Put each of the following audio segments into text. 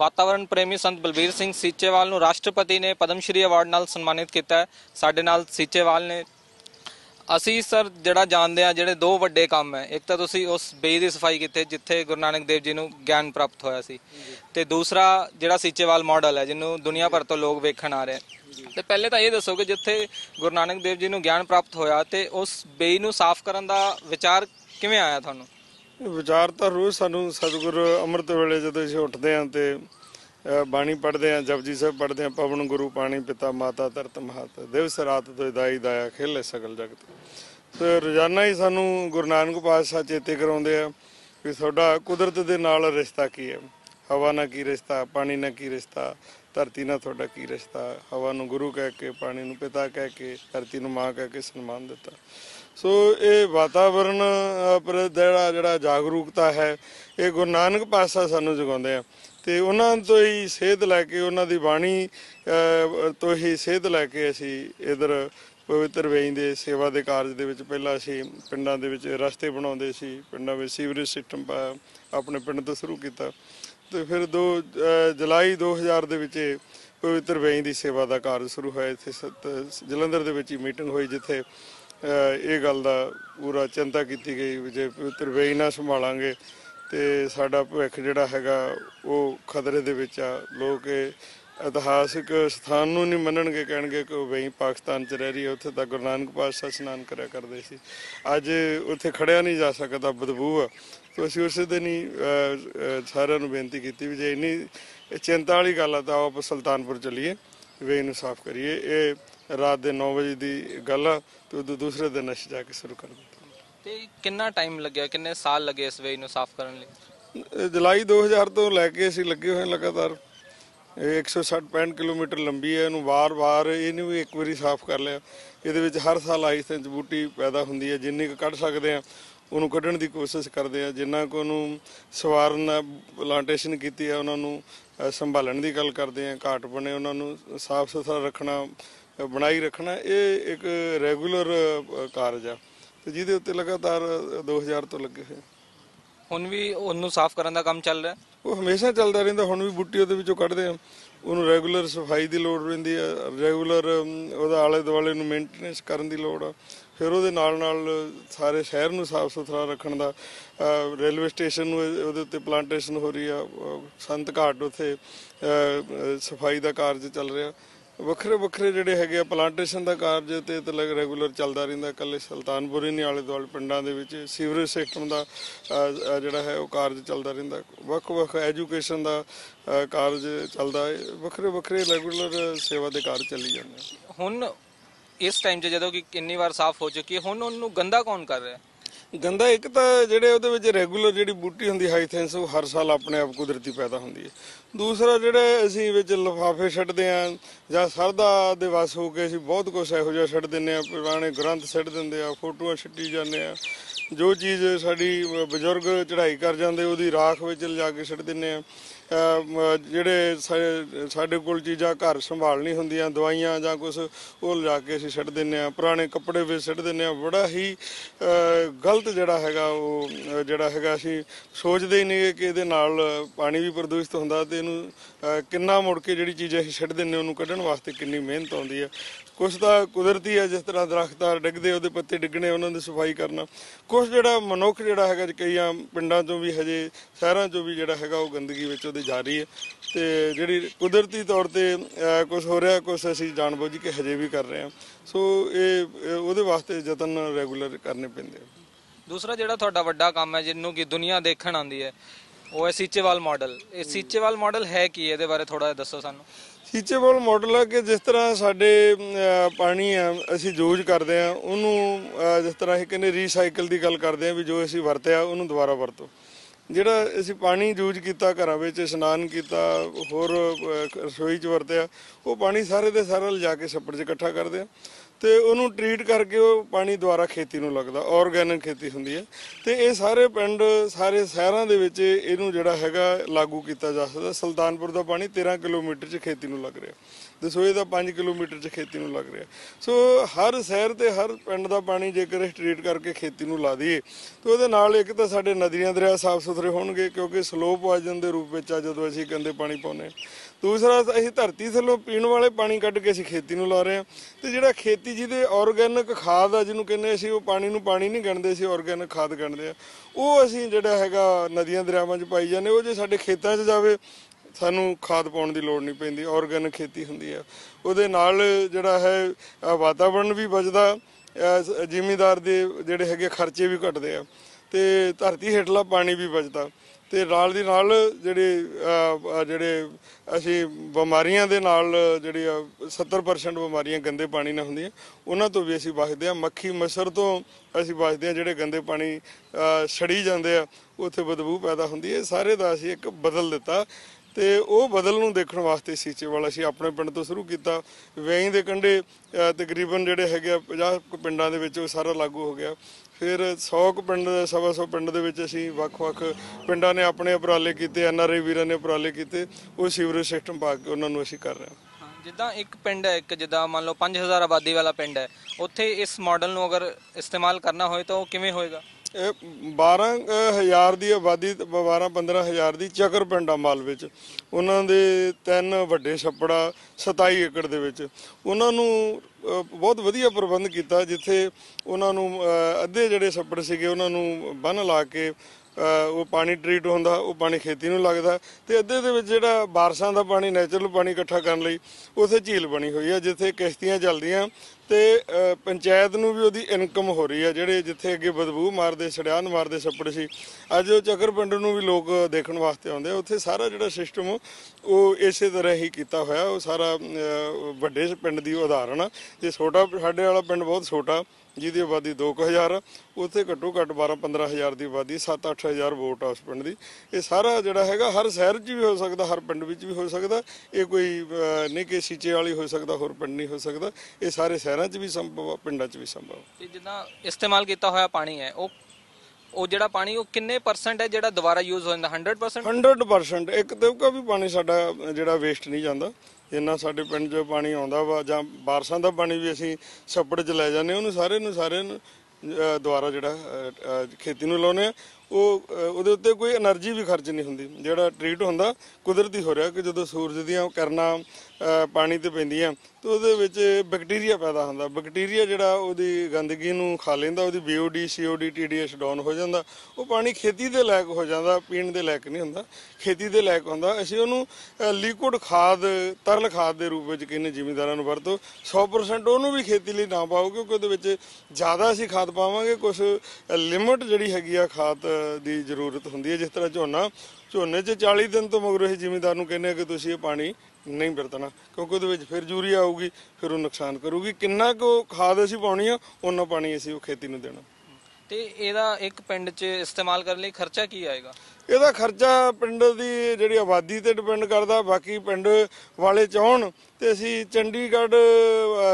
ਵਾਤਾਵਰਣ ਪ੍ਰੇਮੀ ਸੰਤ ਬਲਬੀਰ ਸਿੰਘ ਸੀਚੇਵਾਲ ਨੂੰ ਰਾਸ਼ਟਰਪਤੀ ਨੇ ਪਦਮ ਸ਼੍ਰੀ ਅਵਾਰਡ ਨਾਲ ਸਨਮਾਨਿਤ ਕੀਤਾ ਸਾਡੇ ਨਾਲ ਸੀਚੇਵਾਲ ਨੇ। ਅਸੀਂ ਸਰ ਜਿਹੜਾ ਜਾਣਦੇ ਆ ਜਿਹੜੇ ਦੋ ਵੱਡੇ ਕੰਮ ਹੈ। ਇੱਕ ਤਾਂ ਤੁਸੀਂ ਉਸ ਬੇਈ ਦੀ ਸਫ਼ਾਈ ਕੀਤੀ, ਜਿੱਥੇ ਗੁਰੂ ਨਾਨਕ ਦੇਵ ਜੀ ਨੂੰ ਗਿਆਨ ਪ੍ਰਾਪਤ ਹੋਇਆ ਸੀ। ਤੇ ਦੂਸਰਾ ਜਿਹੜਾ ਸੀਚੇਵਾਲ ਮਾਡਲ ਹੈ, ਜਿਹਨੂੰ ਦੁਨੀਆ ਭਰ ਤੋਂ ਲੋਕ ਵੇਖਣ ਆ ਰਹੇ ਆ। ਤੇ ਪਹਿਲੇ ਤਾਂ ਇਹ ਦੱਸੋ ਕਿ ਜਿੱਥੇ ਗੁਰੂ ਨਾਨਕ ਦੇਵ ਜੀ ਨੂੰ ਗਿਆਨ ਪ੍ਰਾਪਤ ਹੋਇਆ ਤੇ ਉਸ ਬੇਈ ਨੂੰ ਸਾਫ਼ ਕਰਨ ਦਾ ਵਿਚਾਰ ਕਿਵੇਂ ਆਇਆ ਤੁਹਾਨੂੰ? ਵਿਚਾਰ ਤਾਂ ਰੋਜ਼ ਸਾਨੂੰ ਸਤਿਗੁਰ ਅੰਮ੍ਰਿਤ ਵੇਲੇ ਜਦੋਂ ਅਸੀਂ ਉੱਠਦੇ ਹਾਂ ਤੇ ਬਾਣੀ ਪੜ੍ਹਦੇ ਹਾਂ, ਜਪਜੀ ਸਾਹਿਬ ਪੜ੍ਹਦੇ ਹਾਂ, ਪਵਨ, ਗੁਰੂ, ਪਾਣੀ, ਪਿਤਾ, ਮਾਤਾ, ਧਰਤ, ਮਹਤ ਦਿਵਸ ਰਾਤ ਤੋਂ ਦਾਈ, ਦਾਇਆ, ਖੇਲੇ ਸਗਲ ਜਗਤ। ਤੇ ਰੋਜ਼ਾਨਾ ਹੀ ਸਾਨੂੰ ਗੁਰੂ ਨਾਨਕ ਪਾਤਸ਼ਾਹ ਚੇਤੇ ਕਰਾਉਂਦੇ ਆ ਕਿ ਤੁਹਾਡਾ ਕੁਦਰਤ ਦੇ ਨਾਲ ਰਿਸ਼ਤਾ ਕੀ ਹੈ? ਹਵਾ ਨਾਲ ਕੀ ਰਿਸ਼ਤਾ, ਪਾਣੀ ਨਾਲ ਕੀ ਰਿਸ਼ਤਾ, ਧਰਤੀ ਨਾਲ ਤੁਹਾਡਾ ਕੀ ਰਿਸ਼ਤਾ? ਹਵਾ ਨੂੰ ਗੁਰੂ ਕਹਿ ਕੇ, ਪਾਣੀ ਨੂੰ ਪਿਤਾ ਕਹਿ ਕੇ, ਧਰਤੀ ਨੂੰ ਮਾਂ ਕਹਿ ਕੇ ਸਨਮਾਨ ਦਿੱਤਾ। ਸੋ ਇਹ ਵਾਤਾਵਰਣ ਅ, ਜਿਹੜਾ ਜਿਹੜਾ ਜਾਗਰੂਕਤਾ ਹੈ ਇਹ ਗੁਰੂ ਨਾਨਕ ਪਾਤਸ਼ਾਹ ਸਾਨੂੰ ਜਗਾਉਂਦੇ ਆ। ਤੇ ਉਹਨਾਂ ਤੋਂ ਹੀ ਸੇਧ ਲੈ ਕੇ ਉਹਨਾਂ ਦੀ ਬਾਣੀ ਤੋਂ ਹੀ ਸੇਧ ਲੈ ਕੇ ਅਸੀਂ ਇਧਰ ਪਵਿੱਤਰ ਵੇਈ ਦੇ ਸੇਵਾ ਦੇ ਕਾਰਜ ਦੇ ਵਿੱਚ ਪਹਿਲਾਂ ਅਸੀਂ ਪਿੰਡਾਂ ਦੇ ਵਿੱਚ ਰਸਤੇ ਬਣਾਉਂਦੇ ਸੀ। ਪਿੰਡਾਂ ਵਿੱਚ ਸੀਵਰੇਜ ਸਿਸਟਮ ਪਾਇਆ ਆਪਣੇ ਪਿੰਡ ਤੋਂ ਸ਼ੁਰੂ ਕੀਤਾ। ਤੇ ਫਿਰ 2 ਜੁਲਾਈ 2000 ਦੇ ਵਿੱਚ ਇਹ ਪਵਿੱਤਰ ਵੇਈ ਦੀ ਸੇਵਾ ਦਾ ਕਾਰਜ ਸ਼ੁਰੂ ਹੋਇਆ। ਇੱਥੇ ਸਤ- ਜਲੰਧਰ ਦੇ ਵਿੱਚ ਹੀ ਮੀਟਿੰਗ ਹੋਈ ਜਿੱਥੇ ਇਹ ਗੱਲ ਦਾ ਪੂਰਾ ਚਿੰਤਾ ਕੀਤੀ ਗਈ ਵੀ ਜੇ ਪਵਿੱਤਰ ਵੇਈ ਨਾ ਸੰਭਾਲਾਂਗੇ ਤੇ ਸਾਡਾ ਭਵਿੱਖ ਜਿਹੜਾ ਹੈਗਾ ਉਹ ਖਤਰੇ ਦੇ ਵਿੱਚ ਆ। ਲੋਕ ਇਹ ਇਤਿਹਾਸਿਕ ਸਥਾਨ ਨੂੰ ਨਹੀਂ ਮੰਨਣਗੇ, ਕਹਿਣਗੇ ਕਿ ਉਹ ਵੇਈ ਪਾਕਿਸਤਾਨ ਚ ਰਹਿ ਰਹੀ ਹੈ, ਉੱਥੇ ਤਾਂ ਗੁਰੂ ਨਾਨਕ ਪਾਤਸ਼ਾਹ ਇਸ਼ਨਾਨ ਕਰਿਆ ਕਰਦੇ ਸੀ। ਅੱਜ ਉੱਥੇ ਖੜਿਆ ਨਹੀਂ ਜਾ ਸਕਦਾ, ਬਦਬੂ ਆ। ਤੇ ਅਸੀਂ ਉਸੇ ਦਿਨ ਹੀ ਸਾਰਿਆਂ ਨੂੰ ਬੇਨਤੀ ਕੀਤੀ ਵੀ ਜੇ ਇੰਨੀ ਚਿੰਤਾ ਵਾਲੀ ਗੱਲ ਆ ਤਾਂ ਆਓ ਆਪਾਂ ਸੁਲਤਾਨਪੁਰ ਚੱਲੀਏ ਵੇਈ ਨੂੰ ਸਾਫ਼ ਕਰੀਏ। ਇਹ ਰਾਤ ਦੇ 9 ਵਜੇ ਦੀ ਗੱਲ ਆ ਤੇ ਉਦੋਂ ਦੂਸਰੇ ਦਿਨ ਅਸੀਂ ਜਾ ਕੇ ਸ਼ੁਰੂ ਕਰ ਦਿੱਤਾ। ਤੇ ਕਿੰਨਾ ਟਾਈਮ ਲੱਗਿਆ? ਕਿੰਨੇ ਸਾਲ ਲੱਗੇ ਇਸ ਵੇਈ ਨੂੰ ਸਾਫ਼ ਕਰਨ ਲਈ? ਜੁਲਾਈ 2000 ਤੋਂ ਲੈ ਕੇ ਅਸੀਂ ਲੱਗੇ ਹੋਏ ਲਗਾਤਾਰ। ਇਹ 160 65 ਕਿਲੋਮੀਟਰ ਲੰਬੀ ਹੈ ਇਹਨੂੰ ਵਾਰ-ਵਾਰ ਇਹਨੂੰ ਵੀ ਇੱਕ ਵਾਰੀ ਸਾਫ਼ ਕਰ ਲਿਆ। ਇਹਦੇ ਵਿੱਚ ਹਰ ਸਾਲ ਆਈਸਤੇ ਬੂਟੀ ਪੈਦਾ ਹੁੰਦੀ ਹੈ ਜਿੰਨੀ ਕੁ ਕੱਢ ਸਕਦੇ ਆ ਉਹਨੂੰ ਕੱਢਣ ਦੀ ਕੋਸ਼ਿਸ਼ ਕਰਦੇ ਆ ਜਿੰਨਾ ਕੁ ਉਹਨੂੰ ਸਵਾਰਨ ਪਲਾਂਟੇਸ਼ਨ ਕੀਤੀ ਹੈ ਉਹਨਾਂ ਨੂੰ ਸੰਭਾਲਣ ਦੀ ਗੱਲ ਕਰਦੇ ਆ ਘਾਟ ਬਣੇ ਉਹਨਾਂ ਨੂੰ ਸਾਫ਼ ਸੁਥਰਾ ਰੱਖਣਾ ਬਣਾਈ ਰੱਖਣਾ ਇਹ ਇੱਕ ਰੈਗੂਲਰ ਕਾਰਜ ਆ ਤੇ ਜਿਹਦੇ ਉੱਤੇ ਲਗਾਤਾਰ 2000 ਤੋਂ ਲੱਗੇ ਹੋਏ। ਹੁਣ ਵੀ ਉਹਨੂੰ ਸਾਫ਼ ਕਰਨ ਦਾ ਕੰਮ ਚੱਲ ਰਿਹਾ? ਉਹ ਹਮੇਸ਼ਾ ਚੱਲਦਾ ਰਹਿੰਦਾ ਹੁਣ ਵੀ ਬੁੱਟੀ ਉਹਦੇ ਵਿੱਚੋਂ ਕੱਢਦੇ ਆ ਉਹਨੂੰ ਰੈਗੂਲਰ ਸਫ਼ਾਈ ਦੀ ਲੋੜ ਰਹਿੰਦੀ ਆ ਰੈਗੂਲਰ ਉਹਦਾ ਆਲੇ ਦੁਆਲੇ ਨੂੰ ਮੇਨਟੇਨੈਂਸ ਕਰਨ ਦੀ ਲੋੜ ਆ ਫਿਰ ਉਹਦੇ ਨਾਲ ਨਾਲ ਸਾਰੇ ਸ਼ਹਿਰ ਨੂੰ ਸਾਫ਼ ਸੁਥਰਾ ਰੱਖਣ ਦਾ ਰੇਲਵੇ ਸਟੇਸ਼ਨ ਨੂੰ ਉਹਦੇ ਉੱਤੇ ਪਲਾਂਟੇਸ਼ਨ ਹੋ ਰਹੀ ਆ ਸੰਤ ਘਾਟ ਉੱਥੇ ਸਫ਼ਾਈ ਦਾ ਕਾਰਜ ਚੱਲ ਰਿਹਾ ਵੱਖਰੇ ਵੱਖਰੇ ਜਿਹੜੇ ਹੈਗੇ ਆ ਪਲਾਂਟੇਸ਼ਨ ਦਾ ਕਾਰਜ ਤੇ ਤੇ ਰੈਗੂਲਰ ਚੱਲਦਾ ਰਹਿੰਦਾ ਇਕੱਲੇ ਸੁਲਤਾਨਪੁਰ ਹੀ ਨਹੀਂ, ਆਲੇ ਦੁਆਲੇ ਪਿੰਡਾਂ ਦੇ ਵਿੱਚ ਸੀਵਰੇਜ ਸਿਸਟਮ ਦਾ ਜਿਹੜਾ ਹੈ ਉਹ ਕਾਰਜ ਚੱਲਦਾ ਰਹਿੰਦਾ ਵੱਖ ਵੱਖ ਐਜੂਕੇਸ਼ਨ ਦਾ ਕਾਰਜ ਚੱਲਦਾ ਹੈ। ਵੱਖਰੇ ਵੱਖਰੇ ਰੈਗੂਲਰ ਸੇਵਾ ਦੇ ਕਾਰਜ ਚੱਲੀ ਜਾਂਦੇ ਹੁਣ ਇਸ ਟਾਈਮ 'ਚ ਜਦੋਂ ਕਿ ਕਿੰਨੀ ਵਾਰ ਸਾਫ਼ ਹੋ ਚੁੱਕੀ ਹੈ, ਹੁਣ ਉਹਨੂੰ ਗੰਦਾ ਕੌਣ ਕਰ ਰਿਹਾ? ਹੈ? ਗੰਦਾ ਇੱਕ ਤਾਂ ਜਿਹੜੇ ਉਹਦੇ ਵਿੱਚ ਰੈਗੂਲਰ ਜਿਹੜੀ ਬੂਟੀ ਹੁੰਦੀ ਹਾਈਥੈਂਸ ਉਹ ਹਰ ਸਾਲ ਆਪਣੇ ਆਪ ਕੁਦਰਤੀ ਪੈਦਾ ਹੁੰਦੀ ਹੈ। ਦੂਸਰਾ ਜਿਹੜਾ ਅਸੀਂ ਵਿੱਚ ਲਿਫਾਫੇ ਛੱਡਦੇ ਆ ਜਾਂ ਸਰਦਾ ਦੇ ਵਸ ਹੋ ਕੇ ਅਸੀਂ ਬਹੁਤ ਕੁਝ ਇਹੋ ਜਿਹਾ ਛੱਡ ਦਿੰਦੇ ਆ ਪੁਰਾਣੇ ਗ੍ਰੰਥ ਛੱਡ ਦਿੰਦੇ ਆ ਫੋਟੋਆਂ ਛੱਡੀ ਜਾਂਦੇ ਆ ਜੋ ਚੀਜ਼ ਸਾਡੀ ਬਜ਼ੁਰਗ ਚੜ੍ਹਾਈ ਕਰ ਜਾਂਦੇ, ਉਹਦੀ ਰਾਖ ਵਿੱਚ ਲਿਜਾ ਕੇ ਛੱਡ ਦਿੰਦੇ ਆ ਜਿਹੜੇ ਸਾ- ਸਾਡੇ ਕੋਲ ਚੀਜ਼ਾਂ ਘਰ ਸੰਭਾਲਣੀ ਹੁੰਦੀਆਂ, ਦਵਾਈਆਂ ਜਾਂ ਕੁਝ ਉਹ ਲਿਜਾ ਕੇ ਅਸੀਂ ਛੱਡ ਦਿੰਦੇ ਆ ਪੁਰਾਣੇ ਕੱਪੜੇ ਵੀ ਛੱਡ ਦਿੰਦੇ ਆ ਬੜਾ ਹੀ ਗਲਤ ਜਿਹੜਾ ਹੈਗਾ ਉਹ ਜਿਹੜਾ ਹੈਗਾ ਅਸੀਂ ਸੋਚਦੇ ਹੀ ਨਹੀਂ ਕਿ ਇਹਦੇ ਨਾਲ ਪਾਣੀ ਵੀ ਪ੍ਰਦੂਸ਼ਿਤ ਹੁੰਦਾ ਤੇ ਇਹਨੂੰ ਕਿੰਨਾ ਮੁੜ ਕੇ ਜਿਹੜੀ ਚੀਜ਼ ਅਸੀਂ ਛੱਡ ਦਿੰਦੇ ਉਹਨੂੰ ਕੱਢਣ ਵਾਸਤੇ ਕਿੰਨੀ ਮਿਹਨਤ ਆਉਂਦੀ ਹੈ। ਕੁਝ ਤਾਂ ਕੁਦਰਤੀ ਹੈ, ਜਿਸ ਤਰ੍ਹਾਂ ਦਰਖਤ ਆ ਡਿੱਗਦੇ, ਉਹਦੇ ਪੱਤੇ ਡਿੱਗਣੇ, ਉਹਨਾਂ ਦੀ ਸਫ਼ਾਈ ਕਰਨਾ। ਕੁਝ ਜਿਹੜਾ ਮਨੁੱਖ ਜਿਹੜਾ ਹੈਗਾ, ਕਈਆਂ ਪਿੰਡਾਂ ਤੋਂ ਵੀ ਹਜੇ, ਸ਼ਹਿਰਾਂ ਚੋਂ ਵੀ ਜਿਹੜਾ ਹੈਗਾ, ਉਹ ਗੰਦਗੀ ਵਿੱਚ ਉਹਦੇ ਜਾ ਰਹੀ ਹੈ ਤੇ ਜਿਹੜੀ ਕੁਦਰਤੀ ਤੌਰ ਤੇ ਕੁਝ ਹੋ ਰਿਹਾ ਕੁਝ ਅਸੀਂ ਜਾਣਬੁੱਝ ਕੇ ਹਜੇ ਵੀ ਕਰ ਰਹੇ ਹਾਂ। ਸੋ ਇਹ ਉਹਦੇ ਵਾਸਤੇ ਯਤਨ ਰੈਗੂਲਰ ਕਰਨੇ ਪੈਂਦੇ ਆ। ਦੂਸਰਾ ਜਿਹੜਾ ਤੁਹਾਡਾ ਵੱਡਾ ਕੰਮ ਹੈ ਜਿਹਨੂੰ ਕਿ ਦੁਨੀਆ ਦੇਖਣ ਆਉਂਦੀ ਹੈ ਉਹ ਹੈ ਸੀਚੇਵਾਲ ਮਾਡਲ। ਇਹ ਸੀਚੇਵਾਲ ਮਾਡਲ ਹੈ ਕੀ? ਇਹਦੇ ਬਾਰੇ ਥੋੜਾ ਜਿਹਾ ਦੱਸੋ ਸਾਨੂੰ। ਟੀਚੇਬਲ ਮਾਡਲ ਹੈ ਕਿ ਜਿਸ ਤਰ੍ਹਾਂ ਸਾਡੇ ਪਾਣੀ ਆ ਅਸੀਂ ਯੂਜ਼ ਕਰਦੇ ਆ ਉਹਨੂੰ ਜਿਸ ਤਰ੍ਹਾਂ ਇਹ ਕਹਿੰਦੇ ਰੀਸਾਈਕਲ ਦੀ ਗੱਲ ਕਰਦੇ ਆ ਵੀ ਜੋ ਅਸੀਂ ਵਰਤਿਆ ਉਹਨੂੰ ਦੁਬਾਰਾ ਵਰਤੋ। ਜਿਹੜਾ ਅਸੀਂ ਪਾਣੀ ਯੂਜ਼ ਕੀਤਾ, ਘਰਾਂ ਵਿੱਚ ਇਸ਼ਨਾਨ ਕੀਤਾ, ਹੋਰ ਰਸੋਈ 'ਚ ਵਰਤਿਆ, ਉਹ ਪਾਣੀ ਸਾਰੇ ਦੇ ਸਾਰਾ ਲਿਜਾ ਕੇ ਛੱਪੜ 'ਚ ਇਕੱਠਾ ਕਰਦੇ ਆ ਤੇ ਉਹਨੂੰ ਟ੍ਰੀਟ ਕਰਕੇ ਉਹ ਪਾਣੀ ਦੁਆਰਾ ਖੇਤੀ ਨੂੰ ਲੱਗਦਾ ਆਰਗੈਨਿਕ ਖੇਤੀ ਹੁੰਦੀ ਹੈ। ਤੇ ਇਹ ਸਾਰੇ ਪਿੰਡ, ਸਾਰੇ ਸ਼ਹਿਰਾਂ ਦੇ ਵਿੱਚ ਇਹਨੂੰ ਜਿਹੜਾ ਹੈਗਾ ਲਾਗੂ ਕੀਤਾ ਜਾ ਸਕਦਾ। ਸੁਲਤਾਨਪੁਰ ਦਾ ਪਾਣੀ 13 ਕਿਲੋਮੀਟਰ 'ਚ ਖੇਤੀ ਨੂੰ ਲੱਗ ਰਿਹਾ। ਦਸੋਏ ਦਾ 5 ਕਿਲੋਮੀਟਰ 'ਚ ਖੇਤੀ ਨੂੰ ਲੱਗ ਰਿਹਾ। ਸੋ ਹਰ ਸ਼ਹਿਰ ਤੇ ਹਰ ਪਿੰਡ ਦਾ ਪਾਣੀ ਜੇਕਰ ਅਸੀਂ ਟ੍ਰੀਟ ਕਰਕੇ ਖੇਤੀ ਨੂੰ ਲਾ ਦਈਏ, ਤਾਂ ਉਹਦੇ ਨਾਲ ਇੱਕ ਤਾਂ ਸਾਡੇ ਨਦੀਆਂ ਦਰਿਆ ਸਾਫ਼ ਸੁਥਰੇ ਹੋਣਗੇ, ਕਿਉਂਕਿ ਸਲੋ ਪੋਇਜ਼ਨ ਦੇ ਰੂਪ ਵਿੱਚ ਆ ਜਦੋਂ ਅਸੀਂ ਗੰਦੇ ਪਾਣੀ ਪਾਉਂਦੇ ਹਾਂ। ਦੂਸਰਾ, ਅਸੀਂ ਧਰਤੀ ਥੱਲੋਂ ਪੀਣ ਵਾਲੇ ਪਾਣੀ ਕੱਢ ਕੇ ਅਸੀਂ ਖੇਤੀ ਨੂੰ ਲਾ ਰਹੇ ਹਾਂ, ਤੇ ਜਿਹੜਾ ਖੇਤੀ ਜਿਹਦੇ ਆਰਗੈਨਿਕ ਖਾਦ ਆ, ਜਿਹਨੂੰ ਕਹਿੰਦੇ ਅਸੀਂ, ਉਹ ਪਾਣੀ ਨੂੰ ਪਾਣੀ ਨਹੀਂ ਗਣਦੇ ਸੀ ਆਰਗੈਨਿਕ ਖਾਦ ਗਣਦੇ ਆ ਉਹ ਅਸੀਂ ਜਿਹੜਾ ਹੈਗਾ ਨਦੀਆਂ ਦਰਿਆਵਾਂ 'ਚ ਪਾਈ ਜਾਂਦੇ ਉਹ ਜੇ ਸਾਡੇ ਖੇਤਾਂ 'ਚ ਜਾਵੇ ਸਾਨੂੰ ਖਾਦ ਪਾਉਣ ਦੀ ਲੋੜ ਨਹੀਂ ਪੈਂਦੀ ਆਰਗੈਨਿਕ ਖੇਤੀ ਹੁੰਦੀ ਆ। ਉਹਦੇ ਨਾਲ ਜਿਹੜਾ ਹੈ ਅ, ਵਾਤਾਵਰਣ ਵੀ ਬਚਦਾ ਜ਼ਿਮੀਦਾਰ ਦੇ ਜਿਹੜੇ ਹੈਗੇ ਖਰਚੇ ਵੀ ਘਟਦੇ ਆ। ਤੇ ਧਰਤੀ ਹੇਠਲਾ ਪਾਣੀ ਵੀ ਬਚਦਾ। ਤੇ ਨਾਲ ਦੀ ਨਾਲ ਜਿਹੜੇ ਜਿਹੜੇ ਅਸੀਂ ਬਿਮਾਰੀਆਂ ਦੇ ਨਾਲ ਜਿਹੜੀ ਆ 70% ਬਿਮਾਰੀਆਂ ਗੰਦੇ ਪਾਣੀ ਨਾਲ ਹੁੰਦੀਆਂ। ਉਹਨਾਂ ਤੋਂ ਵੀ ਅਸੀਂ ਬਚਦੇ ਆ। ਮੱਖੀ ਮੱਛਰ ਤੋਂ ਅਸੀਂ ਬਚਦੇ ਆ। ਜਿਹੜੇ ਗੰਦੇ ਪਾਣੀ ਛੜੀ ਜਾਂਦੇ ਆ ਉੱਥੇ ਬਦਬੂ ਪੈਦਾ ਹੁੰਦੀ ਹੈ। ਸਾਰੇ ਦਾ ਅਸੀਂ ਇੱਕ ਬਦਲ ਦਿੱਤਾ। ਤੇ ਉਹ ਬਦਲ ਨੂੰ ਦੇਖਣ ਵਾਸਤੇ ਸੀਚੇਵਾਲ ਅਸੀਂ ਆਪਣੇ ਪਿੰਡ ਤੋਂ ਸ਼ੁਰੂ ਕੀਤਾ। ਵੇਈ ਦੇ ਕੰਢੇ ਤਕਰੀਬਨ ਜਿਹੜੇ ਹੈਗੇ ਆ 50 ਕੁ ਪਿੰਡਾਂ ਦੇ ਵਿੱਚ ਉਹ ਸਾਰਾ ਲਾਗੂ ਹੋ ਗਿਆ। ਫਿਰ 100 ਕੁ ਪਿੰਡ, ਸਵਾ ਸੌ ਪਿੰਡ ਦੇ ਵਿੱਚ ਅਸੀਂ ਵੱਖ-ਵੱਖ ਪਿੰਡਾਂ ਨੇ ਆਪਣੇ ਉਪਰਾਲੇ ਕੀਤੇ ਐਨਆਰਆਈ ਵੀਰਾਂ ਨੇ ਉਪਰਾਲੇ ਕੀਤੇ, ਉਹ ਸੀਵਰੇਜ ਸਿਸਟਮ ਪਾ ਕੇ ਉਹਨਾਂ ਨੂੰ ਅਸੀਂ ਕਰ ਰਹੇ ਹਾਂ। ਜਿੱਦਾਂ ਇੱਕ ਪਿੰਡ ਹੈ, ਇੱਕ ਜਿੱਦਾਂ ਮੰਨ ਲਓ 5000 ਆਬਾਦੀ ਵਾਲਾ ਪਿੰਡ ਹੈ, ਉੱਥੇ ਇਸ ਮਾਡਲ ਨੂੰ ਅਗਰ ਇਸਤੇਮਾਲ ਕਰਨਾ ਹੋਏ ਤਾਂ ਉਹ ਕਿਵੇਂ ਹੋਏਗਾ? ਇਹ 12000 ਦੀ ਆਬਾਦੀ 12 15000 ਦੀ ਚੱਕਰ ਪਿੰਡ ਆ ਮਾਲ ਵਿੱਚ। ਉਹਨਾਂ ਦੇ ਤਿੰਨ ਵੱਡੇ ਛੱਪੜਾ 27 ਏਕੜ ਦੇ ਵਿੱਚ। ਉਹਨਾਂ ਨੂੰ ਬਹੁਤ ਵਧੀਆ ਪ੍ਰਬੰਧ ਕੀਤਾ, ਜਿੱਥੇ ਉਹਨਾਂ ਨੂੰ ਅੱਧੇ ਜਿਹੜੇ ਛੱਪੜ ਸੀਗੇ, ਉਹਨਾਂ ਨੂੰ ਬੰਨ ਲਾ ਕੇ ਉਹ ਪਾਣੀ ਟ੍ਰੀਟ ਹੁੰਦਾ, ਉਹ ਪਾਣੀ ਖੇਤੀ ਨੂੰ ਲੱਗਦਾ ਤੇ ਅੱਧੇ ਦੇ ਵਿੱਚ ਜਿਹੜਾ ਬਾਰਸ਼ਾਂ ਦਾ ਪਾਣੀ ਨੈਚੁਰਲ ਪਾਣੀ ਇਕੱਠਾ ਕਰਨ ਲਈ ਉਥੇ ਝੀਲ ਬਣੀ ਹੋਈ ਹੈ ਜਿੱਥੇ ਕਿਸ਼ਤੀਆਂ ਚੱਲਦੀਆਂ ਤੇ ਪੰਚਾਇਤ ਨੂੰ ਵੀ ਉਹਦੀ ਇਨਕਮ ਹੋ ਰਹੀ ਹੈ ਜਿਹੜੇ ਜਿੱਥੇ ਅੱਗੇ ਬਦਬੂ ਮਾਰਦੇ ਛੜਿਆਨ ਮਾਰਦੇ ਛੱਪੜ ਸੀ। ਅੱਜ ਉਹ ਚੱਕਰ ਪਿੰਡ ਨੂੰ ਵੀ ਲੋਕ ਦੇਖਣ ਵਾਸਤੇ ਆਉਂਦੇ ਆ, ਉੱਥੇ ਸਾਰਾ ਜਿਹੜਾ ਸਿਸਟਮ ਉਹ ਇਸੇ ਤਰ੍ਹਾਂ ਹੀ ਕੀਤਾ ਹੋਇਆ, ਉਹ ਸਾਰਾ ਵੱਡੇ ਪਿੰਡ ਦੀ ਉਦਾਹਰਣ ਆ। ਜੇ ਛੋਟਾ, ਸਾਡੇ ਵਾਲਾ ਪਿੰਡ ਬਹੁਤ ਛੋਟਾ ਜਿਹਦੀ ਆਬਾਦੀ 2000 ਆ ਉੱਥੇ ਘੱਟੋ ਘੱਟ 12 15000 ਦੀ ਆਬਾਦੀ 7-8000 ਵੋਟ ਆ ਉਸ ਪਿੰਡ ਦੀ। ਇਹ ਸਾਰਾ ਜਿਹੜਾ ਹੈਗਾ ਹਰ ਸ਼ਹਿਰ 'ਚ ਵੀ ਹੋ ਸਕਦਾ ਹਰ ਪਿੰਡ ਵਿੱਚ ਵੀ ਹੋ ਸਕਦਾ। ਇਹ ਕੋਈ ਨਹੀਂ ਕਿ ਸੀਚੇ ਵਾਲੀ ਹੋ ਸਕਦਾ ਹੋਰ ਪਿੰਡ ਨਹੀਂ ਹੋ ਸਕਦਾ। ਇਹ ਸਾਰੇ ਸ਼ਹਿਰਾਂ 'ਚ ਵੀ ਸੰਭਵ ਪਿੰਡਾਂ 'ਚ ਵੀ ਸੰਭਵ ਤੇ ਜਿੱਦਾਂ ਇਸਤੇਮਾਲ ਕੀਤਾ ਹੋਇਆ ਪਾਣੀ ਹੈ ਉਹ ਉਹ ਜਿਹੜਾ ਪਾਣੀ ਉਹ ਕਿੰਨੇ ਪਰਸੈਂਟ ਹੈ ਜਿਹੜਾ ਦੁਬਾਰਾ ਯੂਜ਼ ਹੋ ਜਾਂਦਾ? 100% 100% ਇੱਕ ਤਿਉਕਾ ਵੀ ਪਾਣੀ ਸਾਡਾ ਜਿਹੜਾ ਵੇਸਟ ਨਹੀਂ ਜਾਂਦਾ। ਜਿੰਨਾ ਸਾਡੇ ਪਿੰਡ 'ਚ ਪਾਣੀ ਆਉਂਦਾ ਵਾ ਜਾਂ ਬਾਰਸ਼ਾਂ ਦਾ ਪਾਣੀ ਵੀ ਅਸੀਂ ਛੱਪੜ 'ਚ ਲੈ ਜਾਂਦੇ ਉਹਨੂੰ ਸਾਰੇ ਨੂੰ ਸਾਰੇ ਨੂੰ ਅਹ, ਦੁਆਰਾ ਜਿਹੜਾ ਖੇਤੀ ਨੂੰ ਲਾਉਨੇ ਆ ਉਹ ਉਹਦੇ ਉੱਤੇ ਕੋਈ એનર્ਜੀ ਵੀ ਖਰਚ ਨਹੀਂ ਹੁੰਦੀ। ਜਿਹੜਾ ਟ੍ਰੀਟ ਹੁੰਦਾ, ਕੁਦਰਤੀ ਹੋ ਰਿਹਾ ਕਿ ਜਦੋਂ ਸੂਰਜ ਦੀਆਂ ਕਰਨਾ ਪਾਣੀ ਤੇ ਪੈਂਦੀਆਂ, ਤਾਂ ਉਹਦੇ ਵਿੱਚ ਬੈਕਟੀਰੀਆ ਪੈਦਾ ਹੁੰਦਾ। ਬੈਕਟੀਰੀਆ ਜਿਹੜਾ ਉਹਦੀ ਗੰਦਗੀ ਨੂੰ ਖਾ ਲੈਂਦਾ, ਉਹਦੀ ਬੀਓਡੀ ਸੀਓਡੀ ਟੀਡੀਐਸ ਡਾਊਨ ਹੋ ਜਾਂਦਾ। ਉਹ ਪਾਣੀ ਖੇਤੀ ਦੇ ਲਾਇਕ ਹੋ ਜਾਂਦਾ, ਪੀਣ ਦੇ ਲਾਇਕ ਨਹੀਂ ਹੁੰਦਾ। ਖੇਤੀ ਦੇ ਲਾਇਕ ਹੁੰਦਾ। ਅਸੀਂ ਉਹਨੂੰ ਲਿਕੁਇਡ ਖਾਦ, ਤਰਲ ਖਾਦ ਦੇ ਰੂਪ ਵਿੱਚ ਕਿੰਨੇ ਜ਼ਿਮੀਂਦਾਰਾਂ ਨੂੰ ਵਰਤੋ। 100% ਉਹਨੂੰ ਵੀ ਖੇਤੀ ਲਈ ਨਾ ਪਾਓ, ਕਿਉਂਕਿ ਉਹਦੇ ਵਿੱਚ ਜ਼ਿਆਦਾ ਅਸੀਂ ਖਾਦ ਪਾਵਾਂਗੇ ਕੁਝ ਲਿਮਟ ਜਿਹੜੀ ਹੈਗੀ ਆ ਖਾਦ ਦੀ ਜ਼ਰੂਰਤ ਹੁੰਦੀ ਹੈ ਜਿਸ ਤਰ੍ਹਾਂ ਝੋਨਾ। ਝੋਨੇ 'ਚ 40 ਦਿਨ ਤੋਂ ਮਗਰੋਂ ਅਸੀਂ ਜ਼ਿਮੀਂਦਾਰ ਨੂੰ ਕਹਿੰਦੇ ਆ ਕਿ ਤੁਸੀਂ ਇਹ ਪਾਣੀ ਨਹੀਂ ਵਰਤਣਾ ਕਿਉਂਕਿ ਉਹਦੇ ਵਿੱਚ ਫਿਰ ਯੂਰੀਆ ਆਊਗੀ ਫਿਰ ਉਹ ਨੁਕਸਾਨ ਕਰੂਗੀ। ਕਿੰਨਾ ਕੁ ਖਾਦ ਅਸੀਂ ਪਾਉਣੀ ਆ ਉਹਨਾਂ ਪਾਣੀ ਅਸੀਂ ਉਹ ਖੇਤੀ ਨੂੰ ਦੇਣਾ। ਤੇ ਇਹਦਾ ਇੱਕ ਪਿੰਡ 'ਚ ਇਸਤੇਮਾਲ ਕਰਨ ਲਈ ਖਰਚਾ ਕੀ ਆਏਗਾ? ਇਹਦਾ ਖਰਚਾ ਪਿੰਡ ਦੀ ਜਿਹੜੀ ਆਬਾਦੀ ਤੇ ਡਿਪੈਂਡ ਕਰਦਾ ਬਾਕੀ ਪਿੰਡ ਵਾਲੇ ਚਾਹਣ। ਤੇ ਅਸੀਂ ਚੰਡੀਗੜ੍ਹ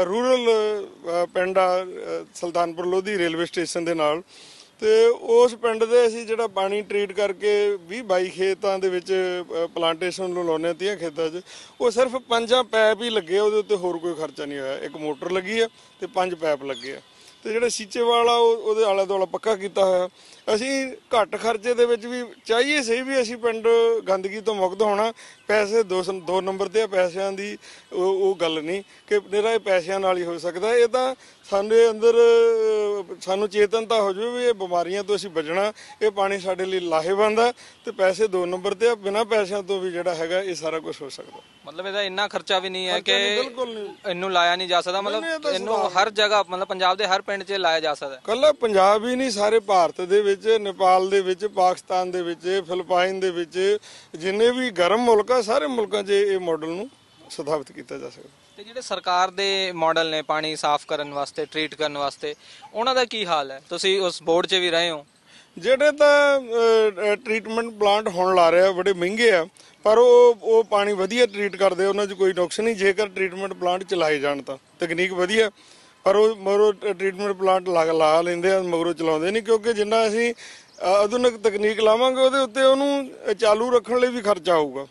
ਰੂਰਲ ਪਿੰਡ ਆ ਸੁਲਤਾਨਪੁਰ ਲੋਧੀ ਰੇਲਵੇ ਸਟੇਸ਼ਨ ਦੇ ਨਾਲ। ਤੇ ਉਸ ਪਿੰਡ ਦੇ ਅਸੀਂ ਜਿਹੜਾ ਪਾਣੀ ਟ੍ਰੀਟ ਕਰਕੇ 20 22 ਖੇਤਾਂ ਦੇ ਵਿੱਚ ਪਲਾਂਟੇਸ਼ਨ ਨੂੰ ਲਾਉਨੇ ਤੀਆਂ ਖੇਤਾਂ 'ਚ, ਉਹ ਸਿਰਫ ਪੰਜਾਂ ਪੈਪ ਹੀ ਲੱਗੇ ਉਹਦੇ ਉੱਤੇ ਹੋਰ ਕੋਈ ਖਰਚਾ ਨਹੀਂ ਹੋਇਆ। ਇੱਕ ਮੋਟਰ ਲੱਗੀ ਆ ਤੇ ਪੰਜ ਪੈਪ ਲੱਗੇ ਆ। ਤੇ ਜਿਹੜਾ ਸੀਚੇ ਵਾਲਾ ਉਹ- ਉਹਦੇ ਆਲਾ ਦੁਆਲਾ ਪੱਕਾ ਕੀਤਾ ਹੋਇਆ। ਅਸੀਂ ਘੱਟ ਖਰਚੇ ਦੇ ਵਿੱਚ ਵੀ ਚਾਹੀਏ ਸਹੀ ਵੀ ਅਸੀਂ ਪਿੰਡ ਗੰਦਗੀ ਤੋਂ ਮੁਕਤ ਹੋਣਾ ਪੈਸੇ ਦੋ ਸੰ- ਦੋ ਨੰਬਰ ਤੇ ਆ ਪੈਸਿਆਂ ਦੀ ਉਹ ਉਹ ਗੱਲ ਨਹੀਂ ਕਿ ਨਿਰਾ ਇਹ ਪੈਸਿਆਂ ਨਾਲ ਹੀ ਹੋ ਸਕਦਾ ਇਹ ਤਾਂ ਸਾਡੇ ਅੰਦਰ ਅਹ, ਸਾਨੂੰ ਚੇਤਨਤਾ ਹੋ ਜਾਵੇ ਵੀ ਇਹ ਬਿਮਾਰੀਆਂ ਤੋਂ ਅਸੀਂ ਬਚਣਾ ਇਹ ਪਾਣੀ ਸਾਡੇ ਲਈ ਲਾਹੇਵੰਦ ਆ ਤੇ ਪੈਸੇ ਦੋ ਨੰਬਰ ਤੇ ਆ ਬਿਨਾਂ ਪੈਸਿਆਂ ਤੋਂ ਵੀ ਜਿਹੜਾ ਹੈਗਾ ਇਹ ਸਾਰਾ ਕੁਝ ਹੋ ਸਕਦਾ ਮਤਲਬ ਇਹਦਾ ਇੰਨਾ ਖਰਚਾ ਵੀ ਨਹੀਂ ਹੈ ਨਹੀਂ, ਕਿ ਬਿਲਕੁਲ ਨਹੀਂ। ਇਹਨੂੰ ਲਾਇਆ ਨਹੀਂ ਜਾ ਸਕਦਾ ਨਹੀਂ, ਇਹ ਮਤਲਬ ਤਾਂ ਇਹਨੂੰ ਹਰ ਜਗ੍ਹਾ ਮਤਲਬ ਪੰਜਾਬ ਦੇ ਹਰ ਪਿੰਡ 'ਚ ਲਾਇਆ ਜਾ ਸਕਦਾ ਹੈ। ਕੱਲਾ ਪੰਜਾਬ ਹੀ ਨਹੀਂ ਸਾਰੇ ਭਾਰਤ ਦੇ ਵਿੱਚ ਨੇਪਾਲ ਦੇ ਵਿੱਚ ਪਾਕਿਸਤਾਨ ਦੇ ਵਿੱਚ ਫਿਲੀਪਾਈਨ ਦੇ ਵਿੱਚ ਜਿੰਨੇ ਵੀ ਗਰਮ ਮੁਲਕ ਆ ਸਾਰੇ ਮੁਲਕਾਂ 'ਚ ਇਹ ਮਾਡਲ ਨੂੰ ਸਥਾਪਿਤ ਕੀਤਾ ਜਾ ਸਕਦਾ। ਤੇ ਜਿਹੜੇ ਸਰਕਾਰ ਦੇ ਮਾਡਲ ਨੇ ਪਾਣੀ ਸਾਫ਼ ਕਰਨ ਵਾਸਤੇ ਟ੍ਰੀਟ ਕਰਨ ਵਾਸਤੇ ਉਹਨਾਂ ਦਾ ਕੀ ਹਾਲ ਹੈ? ਤੁਸੀਂ ਉਸ ਬੋਰਡ 'ਚ ਵੀ ਰਹੇ ਹੋ। ਜਿਹੜੇ ਤਾਂ ਟ੍ਰੀਟਮੈਂਟ ਪਲਾਂਟ ਹੁਣ ਲਾ ਰਹੇ ਬੜੇ ਮਹਿੰਗੇ ਆ ਪਰ ਉਹ ਉਹ ਪਾਣੀ ਵਧੀਆ ਟ੍ਰੀਟ ਕਰਦੇ ਉਹਨਾਂ 'ਚ ਕੋਈ ਨੁਕਸ ਨਹੀਂ। ਜੇਕਰ ਟ੍ਰੀਟਮੈਂਟ ਪਲਾਂਟ ਚਲਾਏ ਜਾਣ ਤਾਂ ਤਕਨੀਕ ਵਧੀਆ ਪਰ ਉਹ ਮਗਰੋਂ ਟ੍ਰੀਟਮੈਂਟ ਪਲਾਂਟ ਲਾ ਲਾ ਲੈਂਦੇ ਆ ਮਗਰੋਂ ਚਲਾਉਂਦੇ ਨਹੀਂ ਕਿਉਂਕਿ ਜਿੰਨਾ ਅਸੀਂ ਆਧੁਨਿਕ ਤਕਨੀਕ ਲਾਵਾਂਗੇ ਉਹਦੇ ਉੱਤੇ ਉਹਨੂੰ ਚਾਲੂ ਰੱਖਣ ਲਈ ਵੀ ਖਰਚਾ ਆਊਗਾ।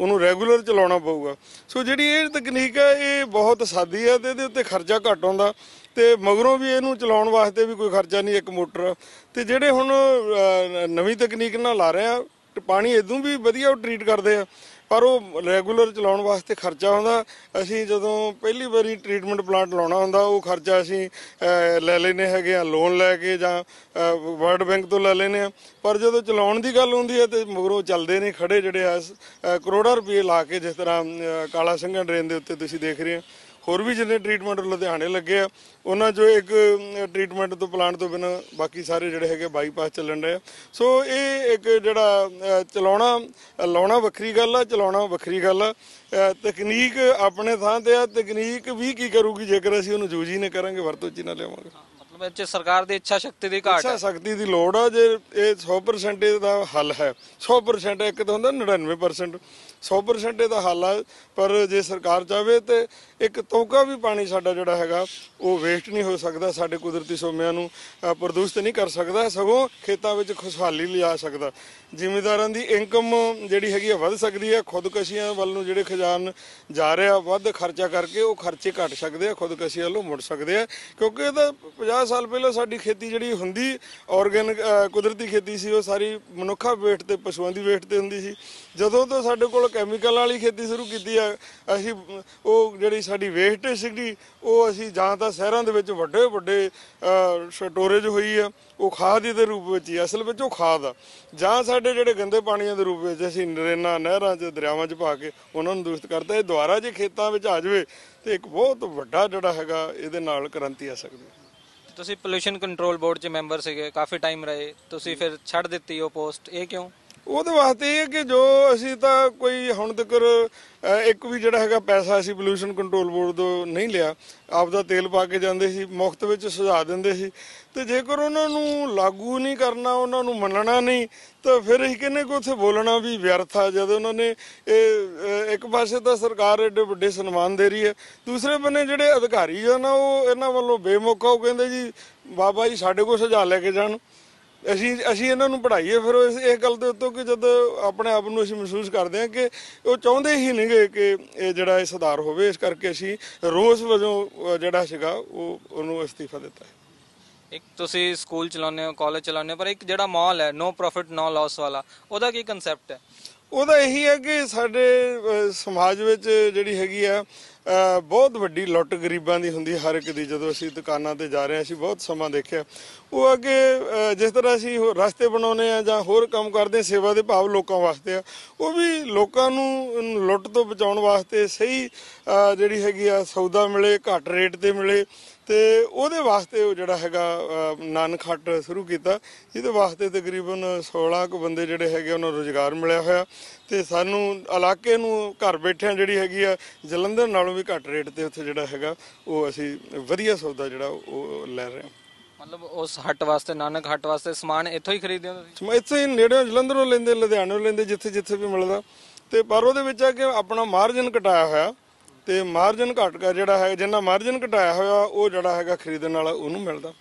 ਉਹਨੂੰ ਰੈਗੂਲਰ ਚਲਾਉਣਾ ਪਊਗਾ। ਸੋ ਜਿਹੜੀ ਇਹ ਤਕਨੀਕ ਹੈ, ਇਹ ਬਹੁਤ ਸਾਦੀ ਹੈ ਤੇ ਇਹਦੇ ਉੱਤੇ ਖਰਚਾ ਘੱਟ ਹੁੰਦਾ ਤੇ ਮਗਰੋਂ ਵੀ ਇਹਨੂੰ ਚਲਾਉਣ ਵਾਸਤੇ ਵੀ ਕੋਈ ਖਰਚਾ ਨਹੀਂ, ਇੱਕ ਮੋਟਰ। ਤੇ ਜਿਹੜੇ ਹੁਣ ਨਵੀਂ ਤਕਨੀਕ ਨਾਲ ਲਾ ਰਹੇ ਆ, ਤੇ ਪਾਣੀ ਇਦੋਂ ਵੀ ਵਧੀਆ ਟ੍ਰੀਟ ਕਰਦੇ ਆ। ਪਰ ਉਹ ਰੈਗੂਲਰ ਚਲਾਉਣ ਵਾਸਤੇ ਖਰਚਾ ਹੁੰਦਾ ਅਸੀਂ ਜਦੋਂ ਪਹਿਲੀ ਵਾਰੀ ਟ੍ਰੀਟਮੈਂਟ ਪਲਾਂਟ ਲਾਉਣਾ ਹੁੰਦਾ, ਉਹ ਖਰਚਾ ਅਸੀਂ ਲੈ ਲੈਨੇ ਹੈਗੇ ਆ ਲੋਨ ਲੈ ਕੇ ਜਾਂ ਵਰਲਡ ਬੈਂਕ ਤੋਂ ਲੈ ਲੈਨੇ ਆ। ਪਰ ਜਦੋਂ ਚਲਾਉਣ ਦੀ ਗੱਲ ਹੁੰਦੀ ਹੈ ਤੇ ਮਗਰੋਂ ਚੱਲਦੇ ਨੇ ਖੜੇ ਜਿਹੜੇ ਆ ਕਰੋੜਾਂ ਰੁਪਏ ਲਾ ਕੇ ਜਿਸ ਤਰ੍ਹਾਂ ਕਾਲਾ ਸਿੰਘਾਂ ਡਰੇਨ ਦੇ ਉੱਤੇ ਤੁਸੀਂ ਦੇਖ ਰਹੇ ਹੋ। ਹੋਰ ਵੀ ਜਿੰਨੇ ਟ੍ਰੀਟਮੈਂਟ ਲੁਧਿਆਣੇ ਲੱਗੇ ਆ ਉਹਨਾਂ ਚੋਂ ਇੱਕ ਟ੍ਰੀਟਮੈਂਟ ਤੋਂ ਪਲਾਂਟ ਤੋਂ ਬਿਨਾਂ ਬਾਕੀ ਸਾਰੇ ਜਿਹੜੇ ਹੈਗੇ ਬਾਈਪਾਸ ਚੱਲਣ ਰਹੇ ਆ। ਸੋ ਇਹ ਇੱਕ ਜਿਹੜਾ ਚਲਾਉਣਾ ਲਾਉਣਾ ਵੱਖਰੀ ਗੱਲ ਆ ਚਲਾਉਣਾ ਵੱਖਰੀ ਗੱਲ ਆ। ਤਕਨੀਕ ਆਪਣੇ ਥਾਂ ਤੇ ਆ ਤਕਨੀਕ ਵੀ ਕੀ ਕਰੂਗੀ ਜੇਕਰ ਅਸੀਂ ਉਹਨੂੰ ਯੂਜ਼ ਹੀ ਨਾ ਕਰਾਂਗੇ ਵਰਤੋਂ ਚ ਹੀ ਨਾ ਲਿਆਵਾਂਗੇ। ਸਰਕਾਰ ਦੀ ਇੱਛਾ ਸ਼ਕਤੀ ਦੀ ਘਾਟ ਇੱਛਾ ਹੈ। ਸ਼ਕਤੀ ਦੀ ਲੋੜ ਆ ਜੇ ਇਹ 100% ਇਹਦਾ ਹੱਲ ਹੈ। 100% ਇੱਕ ਤਾਂ ਹੁੰਦਾ 99% 100% ਇਹਦਾ ਹੱਲ ਆ, ਪਰ ਜੇ ਸਰਕਾਰ ਚਾਹਵੇ ਤੇ ਇੱਕ ਤੌਕਾ ਵੀ ਪਾਣੀ ਸਾਡਾ ਜਿਹੜਾ ਹੈਗਾ, ਉਹ ਵੇਸਟ ਨਹੀਂ ਹੋ ਸਕਦਾ, ਸਾਡੇ ਕੁਦਰਤੀ ਸੋਮਿਆਂ ਨੂੰ ਪ੍ਰਦੂਸ਼ਿਤ ਨਹੀਂ ਕਰ ਸਕਦਾ, ਸਗੋਂ ਖੇਤਾਂ ਵਿੱਚ ਖੁਸ਼ਹਾਲੀ ਲਿਆ ਸਕਦਾ। ਜ਼ਿਮੀਦਾਰਾਂ ਦੀ ਇਨਕਮ ਜਿਹੜੀ ਹੈਗੀ ਆ, ਵੱਧ ਸਕਦੀ ਹੈ ਖੁਦਕਸ਼ੀਆਂ ਵੱਲ ਨੂੰ ਜਿਹੜੇ ਖਜ਼ਾਨ ਜਾ ਰਿਹਾ ਵੱਧ ਖਰਚਾ ਕਰਕੇ ਉਹ ਖਰਚੇ ਘਟ ਸਕਦੇ ਆ ਖੁਦਕਸ਼ੀ ਵੱਲੋਂ ਮੁੜ ਸਕਦੇ ਆ, ਕਿਉਂਕਿ ਇਹ ਤਾਂ 50 ਸਾਲ ਪਹਿਲਾਂ ਸਾਡੀ ਖੇਤੀ ਜਿਹੜੀ ਹੁੰਦੀ ਆਰਗੈਨਿਕ ਕੁਦਰਤੀ ਖੇਤੀ ਸੀ, ਉਹ ਸਾਰੀ ਮਨੁੱਖਾ ਵੇਟ ਤੇ, ਪਸ਼ੂਆਂ ਦੀ ਵੇਟ ਤੇ ਹੁੰਦੀ ਸੀ। ਜਦੋਂ ਤੋਂ ਸਾਡੇ ਕੋਲ ਕੈਮੀਕਲ ਵਾਲੀ ਖੇਤੀ ਸ਼ੁਰੂ ਕੀਤੀ ਆ। ਅਸੀਂ, ਉਹ ਜਿਹੜੀ ਸਾਡੀ ਵੇਸਟੇਜ ਸੀਗੀ, ਉਹ ਅਸੀਂ ਜਾਂ ਤਾਂ ਸ਼ਹਿਰਾਂ ਦੇ ਵਿੱਚ ਵੱਡੇ ਵੱਡੇ ਸਟੋਰੇਜ ਹੋਈ ਆ, ਉਹ ਖਾਦ ਦੇ ਰੂਪ ਵਿੱਚ ਹੀ, ਅਸਲ ਵਿੱਚ ਉਹ ਖਾਦ ਆ। ਜਾਂ ਸਾਡੇ ਜਿਹੜੇ ਗੰਦੇ ਪਾਣੀਆਂ ਦੇ ਰੂਪ ਵਿੱਚ ਅਸੀਂ ਨਰੇਨਾ ਨਹਿਰਾਂ 'ਚ, ਦਰਿਆਵਾਂ 'ਚ ਪਾ ਕੇ ਉਹਨਾਂ ਨੂੰ ਦੂਸ਼ਿਤ ਕਰਤਾ। ਇਹ ਦੁਬਾਰਾ ਜੇ ਖੇਤਾਂ ਵਿੱਚ ਆ ਜਾਵੇ, ਤੇ ਇੱਕ ਬਹੁਤ ਵੱਡਾ ਜਿਹੜਾ ਹੈਗਾ, ਇਹਦੇ ਨਾਲ ਕ੍ਰਾਂਤੀ ਆ ਸਕਦੀ ਹੈ। ਤੁਸੀਂ ਪੋਲੂਸ਼ਨ ਕੰਟਰੋਲ ਬੋਰਡ 'ਚ ਮੈਂਬਰ ਸੀਗੇ, ਕਾਫੀ ਟਾਈਮ ਰਹੇ। ਤੁਸੀਂ ਫਿਰ ਛੱਡ ਦਿੱਤੀ ਉਹ ਪੋਸਟ ਇਹ ਕਿਉਂ? ਉਹਦੇ ਵਾਸਤੇ ਇਹ ਹੈ ਕਿ ਜੋ ਅਸੀਂ ਤਾਂ ਕੋਈ ਹੁਣ ਤੱਕ ਇੱਕ ਵੀ ਜਿਹੜਾ ਹੈਗਾ ਪੈਸਾ ਅਸੀਂ ਪੋਲੂਸ਼ਨ ਕੰਟਰੋਲ ਬੋਰਡ ਤੋਂ ਨਹੀਂ ਲਿਆ। ਆਪਦਾ ਤੇਲ ਪਾ ਕੇ ਜਾਂਦੇ ਸੀ, ਮੁਫਤ ਵਿੱਚ ਸੁਝਾ ਦਿੰਦੇ ਸੀ। ਤੇ ਜੇਕਰ ਉਹਨਾਂ ਨੂੰ ਲਾਗੂ ਨਹੀਂ ਕਰਨਾ, ਉਹਨਾਂ ਨੂੰ ਮੰਨਣਾ ਨਹੀਂ, ਤਾਂ ਫਿਰ ਅਸੀਂ ਕਹਿੰਨੇ ਕਿ ਉੱਥੇ ਬੋਲਣਾ ਵੀ ਵਿਅਰਥ ਆ, ਜਦੋਂ ਉਹਨਾਂ ਨੇ ਇਹ ਇੱਕ ਪਾਸੇ ਤਾਂ ਸਰਕਾਰ ਏਡੇ ਵੱਡੇ ਸਨਮਾਨ ਦੇ ਰਹੀ ਹੈ, ਦੂਸਰੇ ਬੰਨੇ ਜਿਹੜੇ ਅਧਿਕਾਰੀ ਆ ਨਾ, ਉਹ ਇਹਨਾਂ ਵੱਲੋਂ ਬੇਮੌਕਾ, ਉਹ ਕਹਿੰਦੇ ਜੀ, ਬਾਬਾ ਜੀ ਸਾਡੇ ਕੋਲ ਸੁਝਾਅ ਲੈ ਕੇ ਜਾਣ। ਅਸੀਂ ਅਸੀਂ ਇਹਨਾਂ ਨੂੰ ਪੜ੍ਹਾਈਏ, ਫਿਰ ਇਸ ਇਸ ਗੱਲ ਦੇ ਉੱਤੋਂ ਕਿ ਜਦ ਆਪਣੇ ਆਪ ਨੂੰ ਅਸੀਂ ਮਹਿਸੂਸ ਕਰਦੇ ਹਾਂ ਕਿ ਉਹ ਚਾਹੁੰਦੇ ਹੀ ਨਹੀਂਗੇ ਕਿ ਇਹ ਜਿਹੜਾ ਇਹ ਸੁਧਾਰ ਹੋਵੇ, ਇਸ ਕਰਕੇ ਅਸੀਂ ਰੋਸ ਵਜੋਂ ਜਿਹੜਾ ਸੀਗਾ, ਉਹ ਉਹਨੂੰ ਅਸਤੀਫਾ ਦਿੱਤਾ ਹੈ। ਇੱਕ ਤੁਸੀਂ ਸਕੂਲ ਚਲਾਉਂਦੇ ਹੋ, ਕਾਲਜ ਚਲਾਉਂਦੇ ਹੋ, ਪਰ ਇੱਕ ਜਿਹੜਾ ਮਾਲ ਹੈ ਨੋ ਪ੍ਰੋਫਿਟ ਨੋ ਲਾਸ ਵਾਲਾ, ਉਹਦਾ ਕੀ ਕਨਸੈਪਟ ਹੈ? ਉਹਦਾ ਇਹੀ ਹੈ ਕਿ ਸਾਡੇ ਸਮਾਜ ਵਿੱਚ ਜਿਹੜੀ ਹੈਗੀ ਆ ਬਹੁਤ ਵੱਡੀ ਲੁੱਟ ਗਰੀਬਾਂ ਦੀ ਹੁੰਦੀ ਹਰ ਇੱਕ ਦੀ। ਜਦੋਂ ਅਸੀਂ ਦੁਕਾਨਾਂ ਤੇ ਜਾ ਰਹੇ ਹਾਂ ਅਸੀਂ ਬਹੁਤ ਸਮਾਂ ਦੇਖਿਆ। ਉਹ ਅੱਗੇ ਜਿਸ ਤਰ੍ਹਾਂ ਅਸੀਂ ਹੋਰ ਰਸਤੇ ਬਣਾਉਨੇ ਆ ਜਾਂ ਹੋਰ ਕੰਮ ਕਰਦੇ ਹਾਂ, ਸੇਵਾ ਦੇ ਭਾਵ ਲੋਕਾਂ ਵਾਸਤੇ ਆ ਉਹ ਵੀ ਲੋਕਾਂ ਨੂੰ ਲੁੱਟ ਤੋਂ ਬਚਾਉਣ ਵਾਸਤੇ ਸਹੀ ਜਿਹੜੀ ਹੈਗੀ ਆ ਸੌਦਾ ਮਿਲੇ ਘੱਟ ਰੇਟ ਤੇ ਮਿਲੇ। ਤੇ ਉਹਦੇ ਵਾਸਤੇ ਉਹ ਜਿਹੜਾ ਹੈਗਾ ਨਾਨਕ ਹੱਟ ਸ਼ੁਰੂ ਕੀਤਾ। ਜਿਹਦੇ ਵਾਸਤੇ ਤਕਰੀਬਨ 16 ਕੁ ਬੰਦੇ ਜਿਹੜੇ ਹੈਗੇ ਉਹਨਾਂ ਨੂੰ ਰੋਜ਼ਗਾਰ ਮਿਲਿਆ ਹੋਇਆ। ਤੇ ਸਾਨੂੰ ਇਲਾਕੇ ਨੂੰ ਘਰ ਬੈਠਿਆਂ ਜਿਹੜੀ ਹੈਗੀ ਆ ਜਲੰਧਰ ਨਾਲੋਂ ਵੀ ਘੱਟ ਰੇਟ ਤੇ ਉੱਥੇ ਜਿਹੜਾ ਹੈਗਾ ਉਹ ਅਸੀਂ ਵਧੀਆ ਸੌਦਾ ਜਿਹੜਾ ਉਹ ਲੈ ਰਹੇ ਹਾਂ। ਮਤਲਬ ਉਸ ਹੱਟ ਵਾਸਤੇ ਨਾਨਕ ਹੱਟ ਵਾਸਤੇ ਸਮਾਨ ਇੱਥੋਂ ਹੀ ਖਰੀਦਦੇ ਹੋ ਤੁਸੀਂ? ਸਮ- ਇੱਥੇ ਹੀ ਨੇੜੇ ਜਲੰਧਰੋਂ ਲੈਂਦੇ ਲੁਧਿਆਣੋਂ ਲੈਂਦੇ ਜਿੱਥੇ ਜਿੱਥੇ ਵੀ ਮਿਲਦਾ। ਤੇ ਪਰ ਉਹਦੇ ਵਿੱਚ ਆ ਕਿ ਆਪਣਾ ਮਾਰਜਨ ਘਟਾਇਆ ਹੋਇਆ। ਤੇ ਮਾਰਜਨ ਘਟ ਗਿਆ ਜਿਹੜਾ ਹੈ ਜਿੰਨਾ ਮਾਰਜਨ ਘਟਾਇਆ ਹੋਇਆ ਉਹ ਜਿਹੜਾ ਹੈਗਾ ਖਰੀਦਣ ਵਾਲਾ ਉਹਨੂੰ ਮਿਲਦਾ।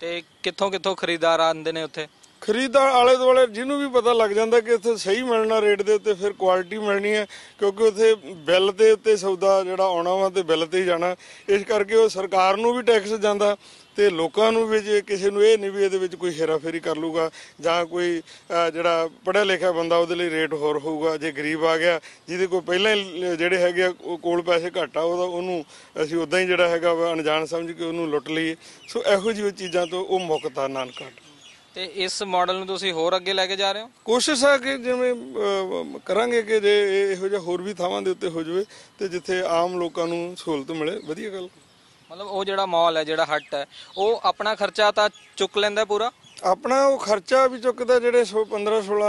ਤੇ ਕਿੱਥੋਂ ਕਿੱਥੋਂ ਖਰੀਦਦਾਰ ਆਉਂਦੇ ਨੇ ਉੱਥੇ? ਖਰੀਦਦਾਰ ਆਲੇ ਦੁਆਲੇ ਜਿਹਨੂੰ ਵੀ ਪਤਾ ਲੱਗ ਜਾਂਦਾ ਕਿ ਇੱਥੇ ਸਹੀ ਮਿਲਣਾ ਰੇਟ ਦੇ ਉੱਤੇ ਫਿਰ ਕੁਆਲਿਟੀ ਮਿਲਣੀ ਹੈ ਕਿਉਂਕਿ ਉੱਥੇ ਬਿੱਲ ਦੇ ਉੱਤੇ ਸੌਦਾ ਜਿਹੜਾ ਆਉਣਾ ਵਾ ਤੇ ਬਿੱਲ ਤੇ ਹੀ ਜਾਣਾ। ਇਸ ਕਰਕੇ ਉਹ ਸਰਕਾਰ ਨੂੰ ਵੀ ਟੈਕਸ ਜਾਂਦਾ ਤੇ ਲੋਕਾਂ ਨੂੰ ਵੀ ਜੇ ਕਿਸੇ ਨੂੰ ਇਹ ਨਹੀਂ ਵੀ ਇਹਦੇ ਵਿੱਚ ਕੋਈ ਹੇਰਾਫੇਰੀ ਕਰ ਲੂਗਾ ਜਾਂ ਕੋਈ ਜਿਹੜਾ ਪੜ੍ਹਿਆ ਲਿਖਿਆ ਬੰਦਾ ਉਹਦੇ ਲਈ ਰੇਟ ਹੋਰ ਹੋਊਗਾ ਜੇ ਗਰੀਬ ਆ ਗਿਆ ਜਿਹਦੇ ਕੋਲ ਪਹਿਲਾਂ ਹੀ ਜਿਹੜੇ ਹੈਗੇ ਆ ਉਹ ਕੋਲ ਪੈਸੇ ਘੱਟ ਆ ਉਹਦਾ ਉਹਨੂੰ ਅਸੀਂ ਉਦਾਂ ਹੀ ਜਿਹੜਾ ਹੈਗਾ ਅਣਜਾਣ ਸਮਝ ਕੇ ਉਹਨੂੰ ਲੁੱਟ ਲਈਏ। ਸੋ ਇਹੋ ਜਿਹੀ ਚੀਜ਼ਾਂ ਤੋਂ ਉਹ ਮੁਕਤ ਆ ਨਾਨਕਾਟ ਤੇ ਇਸ ਮਾਡਲ ਨੂੰ ਤੁਸੀਂ ਹੋਰ ਅੱਗੇ ਲੈ ਕੇ ਜਾ ਰਹੇ ਹੋ? ਕੋਸ਼ਿਸ਼ ਹੈ ਕਿ ਜਿਵੇਂ ਕਰਾਂਗੇ ਕਿ ਜੇ ਇਹੋ ਜਿਹਾ ਹੋਰ ਵੀ ਥਾਵਾਂ ਦੇ ਉੱਤੇ ਹੋ ਜਾਵੇ ਤੇ ਜਿੱਥੇ ਆਮ ਲੋਕਾਂ ਨੂੰ ਸਹੂਲਤ ਮਿਲੇ। ਵਧੀਆ ਗੱਲ। ਮਤਲਬ ਉਹ ਜਿਹੜਾ ਮਾਲ ਹੈ ਜਿਹੜਾ ਹੱਟ ਹੈ ਉਹ ਆਪਣਾ ਖਰਚਾ ਤਾਂ ਚੁੱਕ ਲੈਂਦਾ ਪੂਰਾ? ਆਪਣਾ ਉਹ ਖਰਚਾ ਵੀ ਚੁੱਕਦਾ ਜਿਹੜੇ 15 16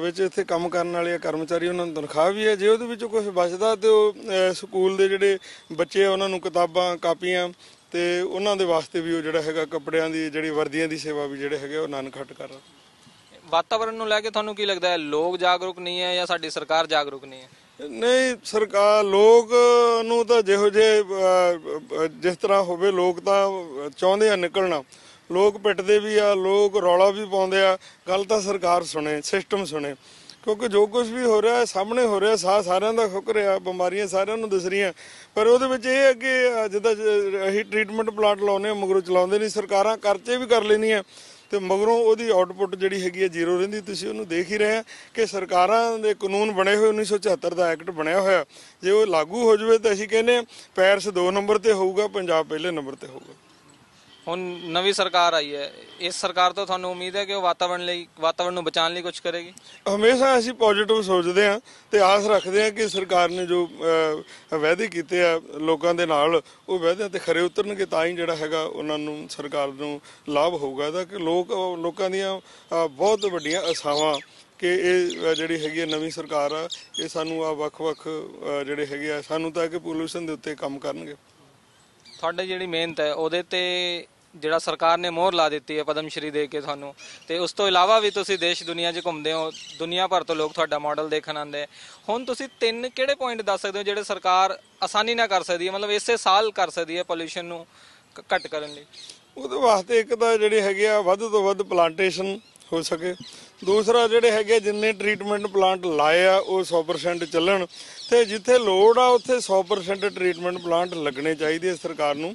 ਵਿੱਚ ਇੱਥੇ ਕੰਮ ਕਰਨ ਵਾਲੇ ਕਰਮਚਾਰੀ ਉਹਨਾਂ ਨੂੰ ਤਨਖਾਹ ਵੀ ਹੈ। ਜੇ ਉਹਦੇ ਵਿੱਚੋਂ ਕੁਝ ਬਚਦਾ ਤੇ ਉਹ ਸਕੂਲ ਦੇ ਜਿਹੜੇ ਬੱਚੇ ਉਹਨਾਂ ਨੂੰ ਕਿਤਾਬਾਂ ਕਾਪੀਆਂ ਤੇ ਉਹਨਾਂ ਦੇ ਵਾਸਤੇ ਵੀ ਉਹ ਜਿਹੜਾ ਹੈਗਾ ਕੱਪੜਿਆਂ ਦੀ ਜਿਹੜੀ ਵਰਦੀਆਂ ਦੀ ਸੇਵਾ ਵੀ ਜਿਹੜੇ ਹੈਗੇ ਉਹ ਨਾਨਕ ਖੱਟ ਕਰ ਵਾਤਾਵਰਣ ਨੂੰ ਲੈ ਕੇ ਤੁਹਾਨੂੰ ਕੀ ਲੱਗਦਾ ਹੈ? ਲੋਕ ਜਾਗਰੂਕ ਨਹੀਂ ਹੈ ਜਾਂ ਸਾਡੀ ਸਰਕਾਰ ਜਾਗਰੂਕ ਨਹੀਂ ਹੈ? ਨਹੀਂ, ਸਰਕਾਰ, ਲੋਕ ਨੂੰ ਤਾਂ ਜਿਹੋ ਜੇ ਜਿਸ ਤਰ੍ਹਾਂ ਹੋਵੇ, ਲੋਕ ਤਾਂ ਚਾਹੁੰਦੇ ਆ ਨਿਕਲਣਾ। ਲੋਕ ਪਿੱਟਦੇ ਵੀ ਆ, ਲੋਕ ਰੌਲਾ ਵੀ ਪਾਉਂਦੇ ਆ। ਗੱਲ ਤਾਂ ਸਰਕਾਰ ਸੁਣੇ ਸਿਸਟਮ ਸੁਣੇ। ਕਿਉਂਕਿ ਜੋ ਕੁਝ ਵੀ ਹੋ ਰਿਹਾ, ਸਾਹਮਣੇ ਹੋ ਰਿਹਾ, ਸਾਹ ਸਾਰਿਆਂ ਦਾ ਖੁੱਕ ਰਿਹਾ, ਬਿਮਾਰੀਆਂ ਸਾਰਿਆਂ ਨੂੰ ਦਿਸ ਰਹੀਆਂ। ਪਰ ਉਹਦੇ ਵਿੱਚ ਇਹ ਹੈ ਕਿ, ਜਿੱਦਾਂ ਅਸੀਂ ਟ੍ਰੀਟਮੈਂਟ ਪਲਾਂਟ ਲਾਉਂਦੇ ਹਾਂ, ਮਗਰੋਂ ਚਲਾਉਂਦੇ ਨਹੀਂ, ਸਰਕਾਰਾਂ ਕਰਚੇ ਵੀ ਕਰ ਲੈਂਦੀਆਂ। ਤੇ ਮਗਰੋਂ ਉਹਦੀ ਆਊਟਪੁੱਟ ਜਿਹੜੀ ਹੈਗੀ ਹੈ ਜ਼ੀਰੋ ਰਹਿੰਦੀ, ਤੁਸੀਂ ਉਹਨੂੰ ਦੇਖ ਹੀ ਰਹੇ ਆ ਕਿ ਸਰਕਾਰਾਂ ਦੇ ਕਾਨੂੰਨ ਬਣੇ ਹੋਏ 1974 ਦਾ ਐਕਟ ਬਣਿਆ ਹੋਇਆ। ਜੇ ਉਹ ਲਾਗੂ ਹੋ ਜਾਵੇ ਤਾਂ ਅਸੀਂ ਕਹਿੰਦੇ ਆ, ਪੈਰਿਸ 2 ਨੰਬਰ ਤੇ ਹੋਊਗਾ, ਪੰਜਾਬ ਪਹਿਲੇ ਨੰਬਰ ਤੇ ਹੋਊਗਾ। ਹੁਣ ਨਵੀਂ ਸਰਕਾਰ ਆਈ ਹੈ। ਇਸ ਸਰਕਾਰ ਤੋਂ ਤੁਹਾਨੂੰ ਉਮੀਦ ਹੈ ਕਿ ਉਹ ਵਾਤਾਵਰਣ ਲਈ ਵਾਤਾਵਰਣ ਨੂੰ ਬਚਾਉਣ ਲਈ ਕੁਝ ਕਰੇਗੀ? ਹਮੇਸ਼ਾ ਅਸੀਂ ਪੋਜ਼ਿਟਿਵ ਸੋਚਦੇ ਹਾਂ ਤੇ ਆਸ ਰੱਖਦੇ ਹਾਂ ਕਿ ਸਰਕਾਰ ਨੇ ਜੋ ਵਾਅਦੇ ਕੀਤੇ ਆ ਲੋਕਾਂ ਦੇ ਨਾਲ ਉਹ ਵਾਅਦਿਆਂ ਤੇ ਖਰੇ ਉਤਰਨਗੇ ਤਾਂ ਹੀ ਜਿਹੜਾ ਹੈਗਾ ਉਹਨਾਂ ਨੂੰ ਸਰਕਾਰ ਨੂੰ ਲਾਭ ਹੋਊਗਾ। ਇਹਦਾ ਕਿ ਲੋਕ ਲੋਕਾਂ ਦੀਆਂ ਬਹੁਤ ਵੱਡੀਆਂ ਆਸਾਵਾਂ ਕਿ ਇਹ ਜਿਹੜੀ ਹੈਗੀ ਹੈ ਨਵੀਂ ਸਰਕਾਰ ਆ ਇਹ ਸਾਨੂੰ ਆ ਵੱਖ-ਵੱਖ ਜਿਹੜੇ ਹੈਗੇ ਆ ਸਾਨੂੰ ਤਾਂ ਕਿ ਪੋਲੂਸ਼ਨ ਦੇ ਉੱਤੇ ਕੰਮ ਕਰਨਗੇ। ਤੁਹਾਡੀ ਜਿਹੜੀ ਮਿਹਨਤ ਹੈ ਉਹਦੇ ਤੇ ਜਿਹੜਾ ਸਰਕਾਰ ਨੇ ਮੋਹਰ ਲਾ ਦਿੱਤੀ ਹੈ ਪਦਮ ਸ਼੍ਰੀ ਦੇ ਕੇ ਤੁਹਾਨੂੰ। ਤੇ ਉਸ ਤੋਂ ਇਲਾਵਾ ਵੀ ਤੁਸੀਂ ਦੇਸ਼ ਦੁਨੀਆ 'ਚ ਘੁੰਮਦੇ ਹੋ, ਦੁਨੀਆ ਭਰ ਤੋਂ ਲੋਕ ਤੁਹਾਡਾ ਮਾਡਲ ਦੇਖਣ ਆਉਂਦੇ ਆ। ਹੁਣ ਤੁਸੀਂ ਤਿੰਨ ਕਿਹੜੇ ਪੁਆਇੰਟ ਦੱਸ ਸਕਦੇ ਹੋ ਜਿਹੜੇ ਸਰਕਾਰ ਆਸਾਨੀ ਨਾਲ ਕਰ ਸਕਦੀ ਹੈ, ਮਤਲਬ ਇਸੇ ਸਾਲ ਕਰ ਸਕਦੀ ਹੈ ਪੋਲੂਸ਼ਨ ਨੂੰ ਘੱਟ ਕਰਨ ਲਈ? ਉਹਦੇ ਵਾਸਤੇ ਇੱਕ ਤਾਂ ਜਿਹੜੇ ਹੈਗੇ ਆ ਵੱਧ ਤੋਂ ਵੱਧ ਪਲਾਂਟੇਸ਼ਨ ਹੋ ਸਕੇ। ਦੂਸਰਾ ਜਿਹੜੇ ਹੈਗੇ ਜਿੰਨੇ ਟ੍ਰੀਟਮੈਂਟ ਪਲਾਂਟ ਲਾਏ ਆ, ਉਹ 100% ਚੱਲਣ। ਤੇ ਜਿੱਥੇ ਲੋੜ ਆ, ਉੱਥੇ 100% ਟ੍ਰੀਟਮੈਂਟ ਪਲਾਂਟ ਲੱਗਣੇ ਚਾਹੀਦੇ ਸਰਕਾਰ ਨੂੰ।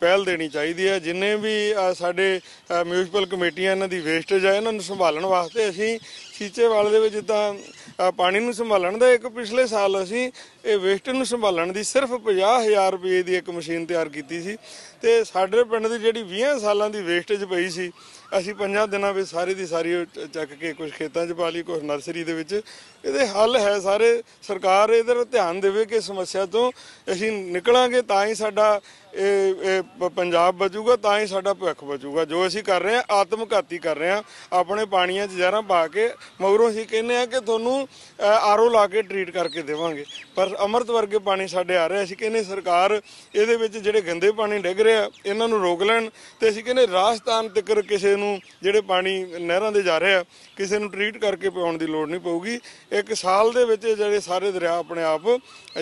ਪਹਿਲ ਦੇਣੀ ਚਾਹੀਦੀ ਹੈ। ਜਿੰਨੇ ਵੀ ਸਾਡੇ ਮਿਊਨਿਸਪਲ ਕਮੇਟੀਆਂ ਇਹਨਾਂ ਦੀ ਵੇਸਟੇਜ ਹੈ ਇਹਨਾਂ ਨੂੰ ਸੰਭਾਲਣ ਵਾਸਤੇ ਅਸੀਂ ਸੀਚੇਵਾਲ ਦੇ ਵਿੱਚ ਤਾਂ ਪਾਣੀ ਨੂੰ ਸੰਭਾਲਣ ਦਾ ਇੱਕ ਪਿਛਲੇ ਸਾਲ ਅਸੀਂ ਇਹ ਵੇਸਟ ਨੂੰ ਸੰਭਾਲਣ ਦੀ ਸਿਰਫ 50000 ਰੁਪਏ ਦੀ ਇੱਕ ਮਸ਼ੀਨ ਤਿਆਰ ਕੀਤੀ ਸੀ। ਤੇ ਸਾਡੇ ਪਿੰਡ ਦੀ ਜਿਹੜੀ 20 ਸਾਲਾਂ ਦੀ ਵੇਸਟੇਜ ਪਈ ਸੀ ਅਸੀਂ ਪੰਜਾਂ ਦਿਨਾਂ ਵਿੱਚ ਸਾਰੀ ਦੀ ਸਾਰੀ ਉਹ ਚੱਕ ਕੇ ਕੁਝ ਖੇਤਾਂ 'ਚ ਪਾ ਲਈ ਕੁਝ ਨਰਸਰੀ ਦੇ ਵਿੱਚ। ਇਹਦੇ ਹੱਲ ਹੈ ਸਾਰੇ। ਸਰਕਾਰ ਇਹਦੇ ਧਿਆਨ ਦੇਵੇ ਕਿ ਸਮੱਸਿਆ ਤੋਂ ਅਸੀਂ ਨਿਕਲਾਂਗੇ, ਤਾਂ ਹੀ ਸਾਡਾ ਇਹ ਪੰਜਾਬ ਬਚੂਗਾ, ਤਾਂ ਹੀ ਸਾਡਾ ਭਵਿੱਖ ਬਚੂਗਾ। ਜੋ ਅਸੀਂ ਕਰ ਰਹੇ ਹਾਂ, ਆਤਮਘਾਤੀ ਕਰ ਰਹੇ ਹਾਂ, ਆਪਣੇ ਪਾਣੀਆਂ 'ਚ ਜ਼ਹਿਰਾਂ ਪਾ ਕੇ, ਮਗਰੋਂ ਅਸੀਂ ਕਹਿੰਦੇ ਆ ਕਿ ਤੁਹਾਨੂੰ ਆਰਓ ਲਾ ਕੇ ਟ੍ਰੀਟ ਕਰਕੇ ਦੇਵਾਂਗੇ। ਪਰ ਅੰਮ੍ਰਿਤ ਵਰਗੇ ਪਾਣੀ ਸਾਡੇ ਆ ਰਿਹਾ ਅਸੀਂ ਕਹਿੰਦੇ ਸਰਕਾਰ ਇਹਦੇ ਵਿੱਚ ਜਿਹੜੇ ਗੰਦੇ ਪਾਣੀ ਡਿੱਗ ਰਿਹਾ ਇਹਨਾਂ ਨੂੰ ਰੋਕ ਲੈਣ। ਤੇ ਅਸੀਂ ਕਹਿੰਦੇ ਰਾਜਸਥਾਨ ਤੱਕ ਕਿਸੇ ਨੂੰ ਜਿਹੜੇ ਪਾਣੀ ਨਹਿਰਾਂ ਦੇ ਜਾ ਰਹੇ ਆ ਕਿਸੇ ਨੂੰ ਟ੍ਰੀਟ ਕਰਕੇ ਪਿਆਉਣ ਦੀ ਲੋੜ ਨਹੀਂ ਪਊਗੀ। ਇੱਕ ਸਾਲ ਦੇ ਵਿੱਚ ਜਿਹੜੇ ਸਾਰੇ ਦਰਿਆ ਆਪਣੇ ਆਪ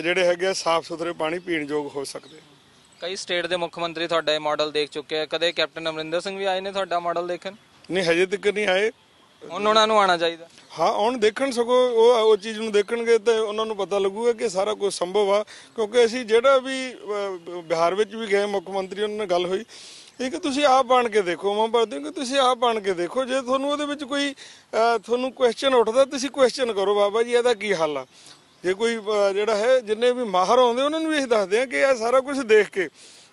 ਜਿਹੜੇ ਹੈਗੇ ਆ ਸਾਫ਼ ਸੁਥਰੇ ਪਾਣੀ ਪੀਣ ਯੋਗ ਹੋ ਸਕਦੇ ਕਈ ਸਟੇਟ ਦੇ ਮੁੱਖ ਮੰਤਰੀ ਤੁਹਾਡਾ ਇਹ ਮਾਡਲ ਦੇਖ ਚੁੱਕੇ ਆ। ਕਦੇ ਕੈਪਟਨ ਅਮਰਿੰਦਰ ਸਿੰਘ ਵੀ ਆਏ ਨੇ ਤੁਹਾਡਾ ਮਾਡਲ ਦੇਖਣ? ਨਹੀਂ ਹਜੇ ਤੱਕ ਨਹੀਂ ਆਏ। ਹੁਣ ਉਹਨਾਂ ਨੂੰ ਆਉਣਾ ਚਾਹੀਦਾ। ਹਾਂ ਹੁਣ ਦੇਖਣ ਸਗੋਂ ਉਹ ਉਹ ਚੀਜ਼ ਨੂੰ ਦੇਖਣਗੇ ਤੇ ਉਹਨਾਂ ਨੂੰ ਪਤਾ ਲੱਗੂਗਾ ਕਿ ਸਾਰਾ ਕੁਝ ਸੰਭਵ ਆ। ਕਿਉਂਕਿ ਅਸੀਂ ਜਿਹੜਾ ਵੀ ਬਿਹਾਰ ਵਿੱਚ ਵੀ ਗਏ ਮੁੱਖ ਮੰਤਰੀ ਉਹਨਾਂ ਨਾਲ ਗੱਲ ਹੋਈ। ਇਹ ਕਿ ਤੁਸੀਂ ਆਪ ਬਣ ਕੇ ਦੇਖੋ ਮੈਂ ਬਰਦੇ ਕਿ ਤੁਸੀਂ ਆਪ ਬਣ ਕੇ ਦੇਖੋ। ਜੇ ਤੁਹਾਨੂੰ ਉਹਦੇ ਵਿੱਚ ਕੋਈ ਤੁਹਾਨੂੰ ਕੁਐਸਚਨ ਉੱਠਦਾ, ਤੁਸੀਂ ਕੁਐਸਚਨ ਕਰੋ ਬਾਬਾ ਜੀ, ਇਹਦਾ ਕੀ ਹੱਲ ਆ? ਜੇ ਕੋਈ ਜਿਹੜਾ ਹੈ, ਜਿੰਨੇ ਵੀ ਮਾਹਰ ਆਉਂਦੇ, ਉਹਨਾਂ ਨੂੰ ਵੀ ਇਹ ਦੱਸਦੇ ਆ ਕਿ ਇਹ ਸਾਰਾ ਕੁਝ ਦੇਖ ਕੇ,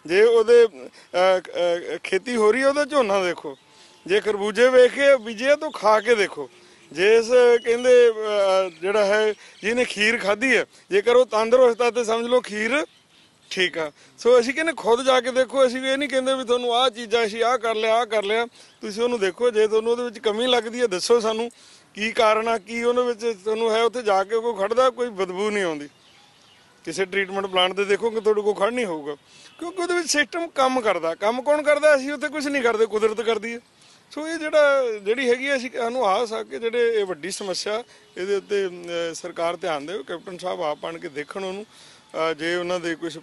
ਜੇ ਉਹਦੇ ਖੇਤੀ ਹੋ ਰਹੀ ਹੈ, ਉਹਦਾ ਝੋਨਾ ਦੇਖੋ। ਜੇ ਖਰਬੂਜੇ ਵੇਖ ਕੇ ਬੀਜੇ ਤੋਂ ਖਾ ਕੇ ਦੇਖੋ। ਜੇ ਇਸ ਕਹਿੰਦੇ ਜਿਹੜਾ ਹੈ, ਜਿਹਨੇ ਖੀਰ ਖਾਧੀ ਹੈ, ਜੇਕਰ ਉਹ ਤੰਦਰੁਸਤ ਆ, ਤੇ ਸਮਝ ਲਓ ਖੀਰ ਠੀਕ ਆ। ਸੋ ਅਸੀਂ ਕਹਿੰਦੇ ਖੁਦ ਜਾ ਕੇ ਦੇਖੋ, ਅਸੀਂ ਇਹ ਨਹੀਂ ਕਹਿੰਦੇ ਵੀ ਤੁਹਾਨੂੰ ਆਹ ਚੀਜ਼ਾਂ ਅਸੀਂ ਆਹ ਕਰ ਲਿਆ, ਆਹ ਕਰ ਲਿਆ। ਤੁਸੀਂ ਉਹਨੂੰ ਦੇਖੋ, ਜੇ ਤੁਹਾਨੂੰ ਉਹਦੇ ਵਿੱਚ ਕਮੀ ਲੱਗਦੀ ਹੈ ਦੱਸੋ ਸਾਨੂੰ ਕੀ ਕਾਰਨ ਆ, ਕੀ ਉਹਦੇ ਵਿੱਚ ਤੁਹਾਨੂੰ ਹੈ ਉੱਥੇ ਜਾ ਕੇ ਕੋਈ ਖੜਦਾ, ਕੋਈ ਬਦਬੂ ਨਹੀਂ ਆਉਂਦੀ। ਕਿਸੇ ਟ੍ਰੀਟਮੈਂਟ ਪਲਾਂਟ ਤੇ ਦੇਖੋਗੇ ਤੁਹਾਡੇ ਕੋਲ ਖੜ ਨਹੀਂ ਹੋਊਗਾ। ਕਿਉਂਕਿ ਉਹਦੇ ਵਿੱਚ ਸਿਸਟਮ ਕੰਮ ਕਰਦਾ। ਕੰਮ ਕੌਣ ਕਰਦਾ? ਅਸੀਂ ਉੱਥੇ ਕੁਝ ਨਹੀਂ ਕਰਦੇ, ਕੁਦਰਤ ਕਰਦੀ ਹੈ ਸੋ ਇਹ ਜਿਹੜਾ, ਜਿਹੜੀ ਹੈਗੀ ਹੈ ਅਸੀਂ ਸਾਨੂੰ ਆਸ ਆ ਕਿ ਜਿਹੜੇ ਇਹ ਵੱਡੀ ਸਮੱਸਿਆ, ਇਹਦੇ ਉੱਤੇ ਸਰਕਾਰ ਧਿਆਨ ਦੇਵੇ ਕੈਪਟਨ ਸਾਹਿਬ ਆਪ ਆਣ ਕੇ ਦੇਖਣ ਉਹਨੂੰ। ਅ, ਜੇ ਉਹਨਾਂ ਦੇ ਕੁਝ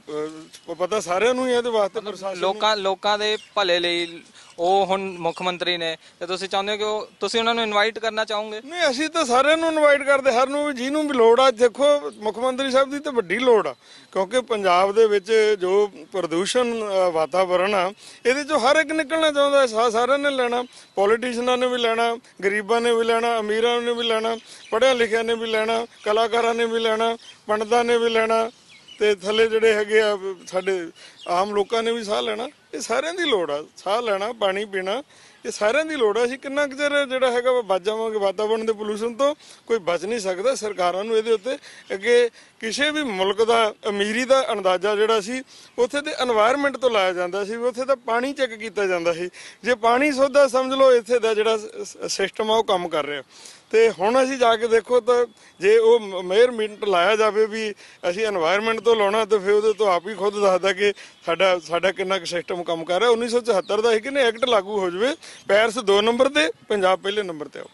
ਪਤਾ ਸਾਰਿਆਂ ਨੂੰ ਹੀ ਹੈ ਇਹਦੇ ਵਾਸਤੇ ਪ੍ਰਸ਼ਾਸਨ ਲੋਕਾਂ ਲੋਕਾਂ ਦੇ ਭਲੇ ਲਈ ਉਹ ਹੁਣ ਮੁੱਖ ਮੰਤਰੀ ਨੇ ਤੇ ਤੁਸੀਂ ਚਾਹੁੰਦੇ ਹੋ ਕਿ ਉਹ ਤੁਸੀਂ ਉਹਨਾਂ ਨੂੰ ਇਨਵਾਈਟ ਕਰਨਾ ਚਾਹੋਗੇ? ਨਹੀਂ ਅਸੀਂ ਤਾਂ ਸਾਰਿਆਂ ਨੂੰ ਇਨਵਾਈਟ ਕਰਦੇ ਹਰ ਨੂੰ ਵੀ ਜਿਹਨੂੰ ਵੀ ਲੋੜ ਆ। ਦੇਖੋ ਮੁੱਖ ਮੰਤਰੀ ਸਾਹਿਬ ਦੀ ਤਾਂ ਵੱਡੀ ਲੋੜ ਆ ਕਿਉਂਕਿ ਪੰਜਾਬ ਦੇ ਵਿੱਚ ਜੋ ਪ੍ਰਦੂਸ਼ਣ ਅ, ਵਾਤਾਵਰਣ ਆ ਇਹਦੇ ਚੋਂ ਹਰ ਇੱਕ ਨਿਕਲਣਾ ਚਾਹੁੰਦਾ ਹੈ ਸਾ- ਸਾਰਿਆਂ ਨੇ ਲੈਣਾ ਪੋਲੀਟੀਸ਼ੀਅਨਾਂ ਨੇ ਵੀ ਲੈਣਾ ਗਰੀਬਾਂ ਨੇ ਵੀ ਲੈਣਾ ਅਮੀਰਾਂ ਨੇ ਵੀ ਲੈਣਾ ਪੜ੍ਹਿਆ ਲਿਖਿਆ ਨੇ ਵੀ ਲੈਣਾ ਕਲਾਕਾਰਾਂ ਨੇ ਵੀ ਲੈਣਾ ਪੰਡਤਾਂ ਨੇ ਵੀ ਲੈਣਾ। ਤੇ ਥੱਲੇ ਜਿਹੜੇ ਹੈਗੇ ਆ, ਸਾਡੇ ਆਮ ਲੋਕਾਂ ਨੇ ਵੀ ਸਾਹ ਲੈਣਾ, ਇਹ ਸਾਰਿਆਂ ਦੀ ਲੋੜ ਆ। ਸਾਹ ਲੈਣਾ, ਪਾਣੀ ਪੀਣਾ, ਇਹ ਸਾਰਿਆਂ ਦੀ ਲੋੜ ਆ। ਅਸੀਂ ਕਿੰਨਾ ਕੁ ਚਿਰ ਜਿਹੜਾ ਹੈਗਾ ਵਾ ਬਚ ਜਾਵਾਂਗੇ ਵਾਤਾਵਰਣ ਦੇ ਪੋਲੂਸ਼ਨ ਤੋਂ ਕੋਈ ਬਚ ਨਹੀਂ ਸਕਦਾ। ਸਰਕਾਰਾਂ ਨੂੰ ਇਹਦੇ ਉੱਤੇ ਅੱਗੇ ਕਿਸੇ ਵੀ ਮੁਲਕ ਦਾ, ਅਮੀਰੀ ਦਾ ਅੰਦਾਜ਼ਾ ਜਿਹੜਾ ਸੀ, ਉੱਥੇ ਦੇ এনवायरमेंट ਤੋਂ ਲਾਇਆ ਜਾਂਦਾ ਸੀ, ਵੀ ਉੱਥੇ ਤਾਂ ਪਾਣੀ ਚੈੱਕ ਕੀਤਾ ਜਾਂਦਾ ਸੀ। ਜੇ ਪਾਣੀ ਸੋਧਾ ਸਮਝ ਲਓ, ਇੱਥੇ ਦਾ ਜਿਹੜਾ ਸਿਸਟਮ ਆ, ਉਹ ਕੰਮ ਕਰ ਰਿਹਾ। ਤੇ ਹੁਣ ਅਸੀਂ ਜਾ ਕੇ ਦੇਖੋ ਤਾਂ, ਜੇ ਉਹ ਮੇਅਰ ਮਿੰਟ ਲਾਇਆ ਜਾਵੇ ਵੀ ਅਸੀਂ এনवायरमेंट ਤੋਂ ਲਾਉਣਾ, ਤਾਂ ਫਿਰ ਉਹਦੇ ਤੋਂ ਆਪ ਹੀ ਖੁਦ ਦੱਸਦਾ ਕਿ ਸਾਡਾ ਸਾਡਾ ਕਿੰਨਾ ਕੁ ਸਿਸਟਮ ਕੰਮ ਕਰ ਰਿਹਾ। 1974 ਦਾ ਇਹ ਕਿਨੇ ਐਕਟ ਲਾਗੂ ਹੋ ਜਾਵੇ, ਪੈਰਸ 2 ਨੰਬਰ ਤੇ, ਪੰਜਾਬ ਪਹਿਲੇ ਨੰਬਰ ਤੇ ਆਓ।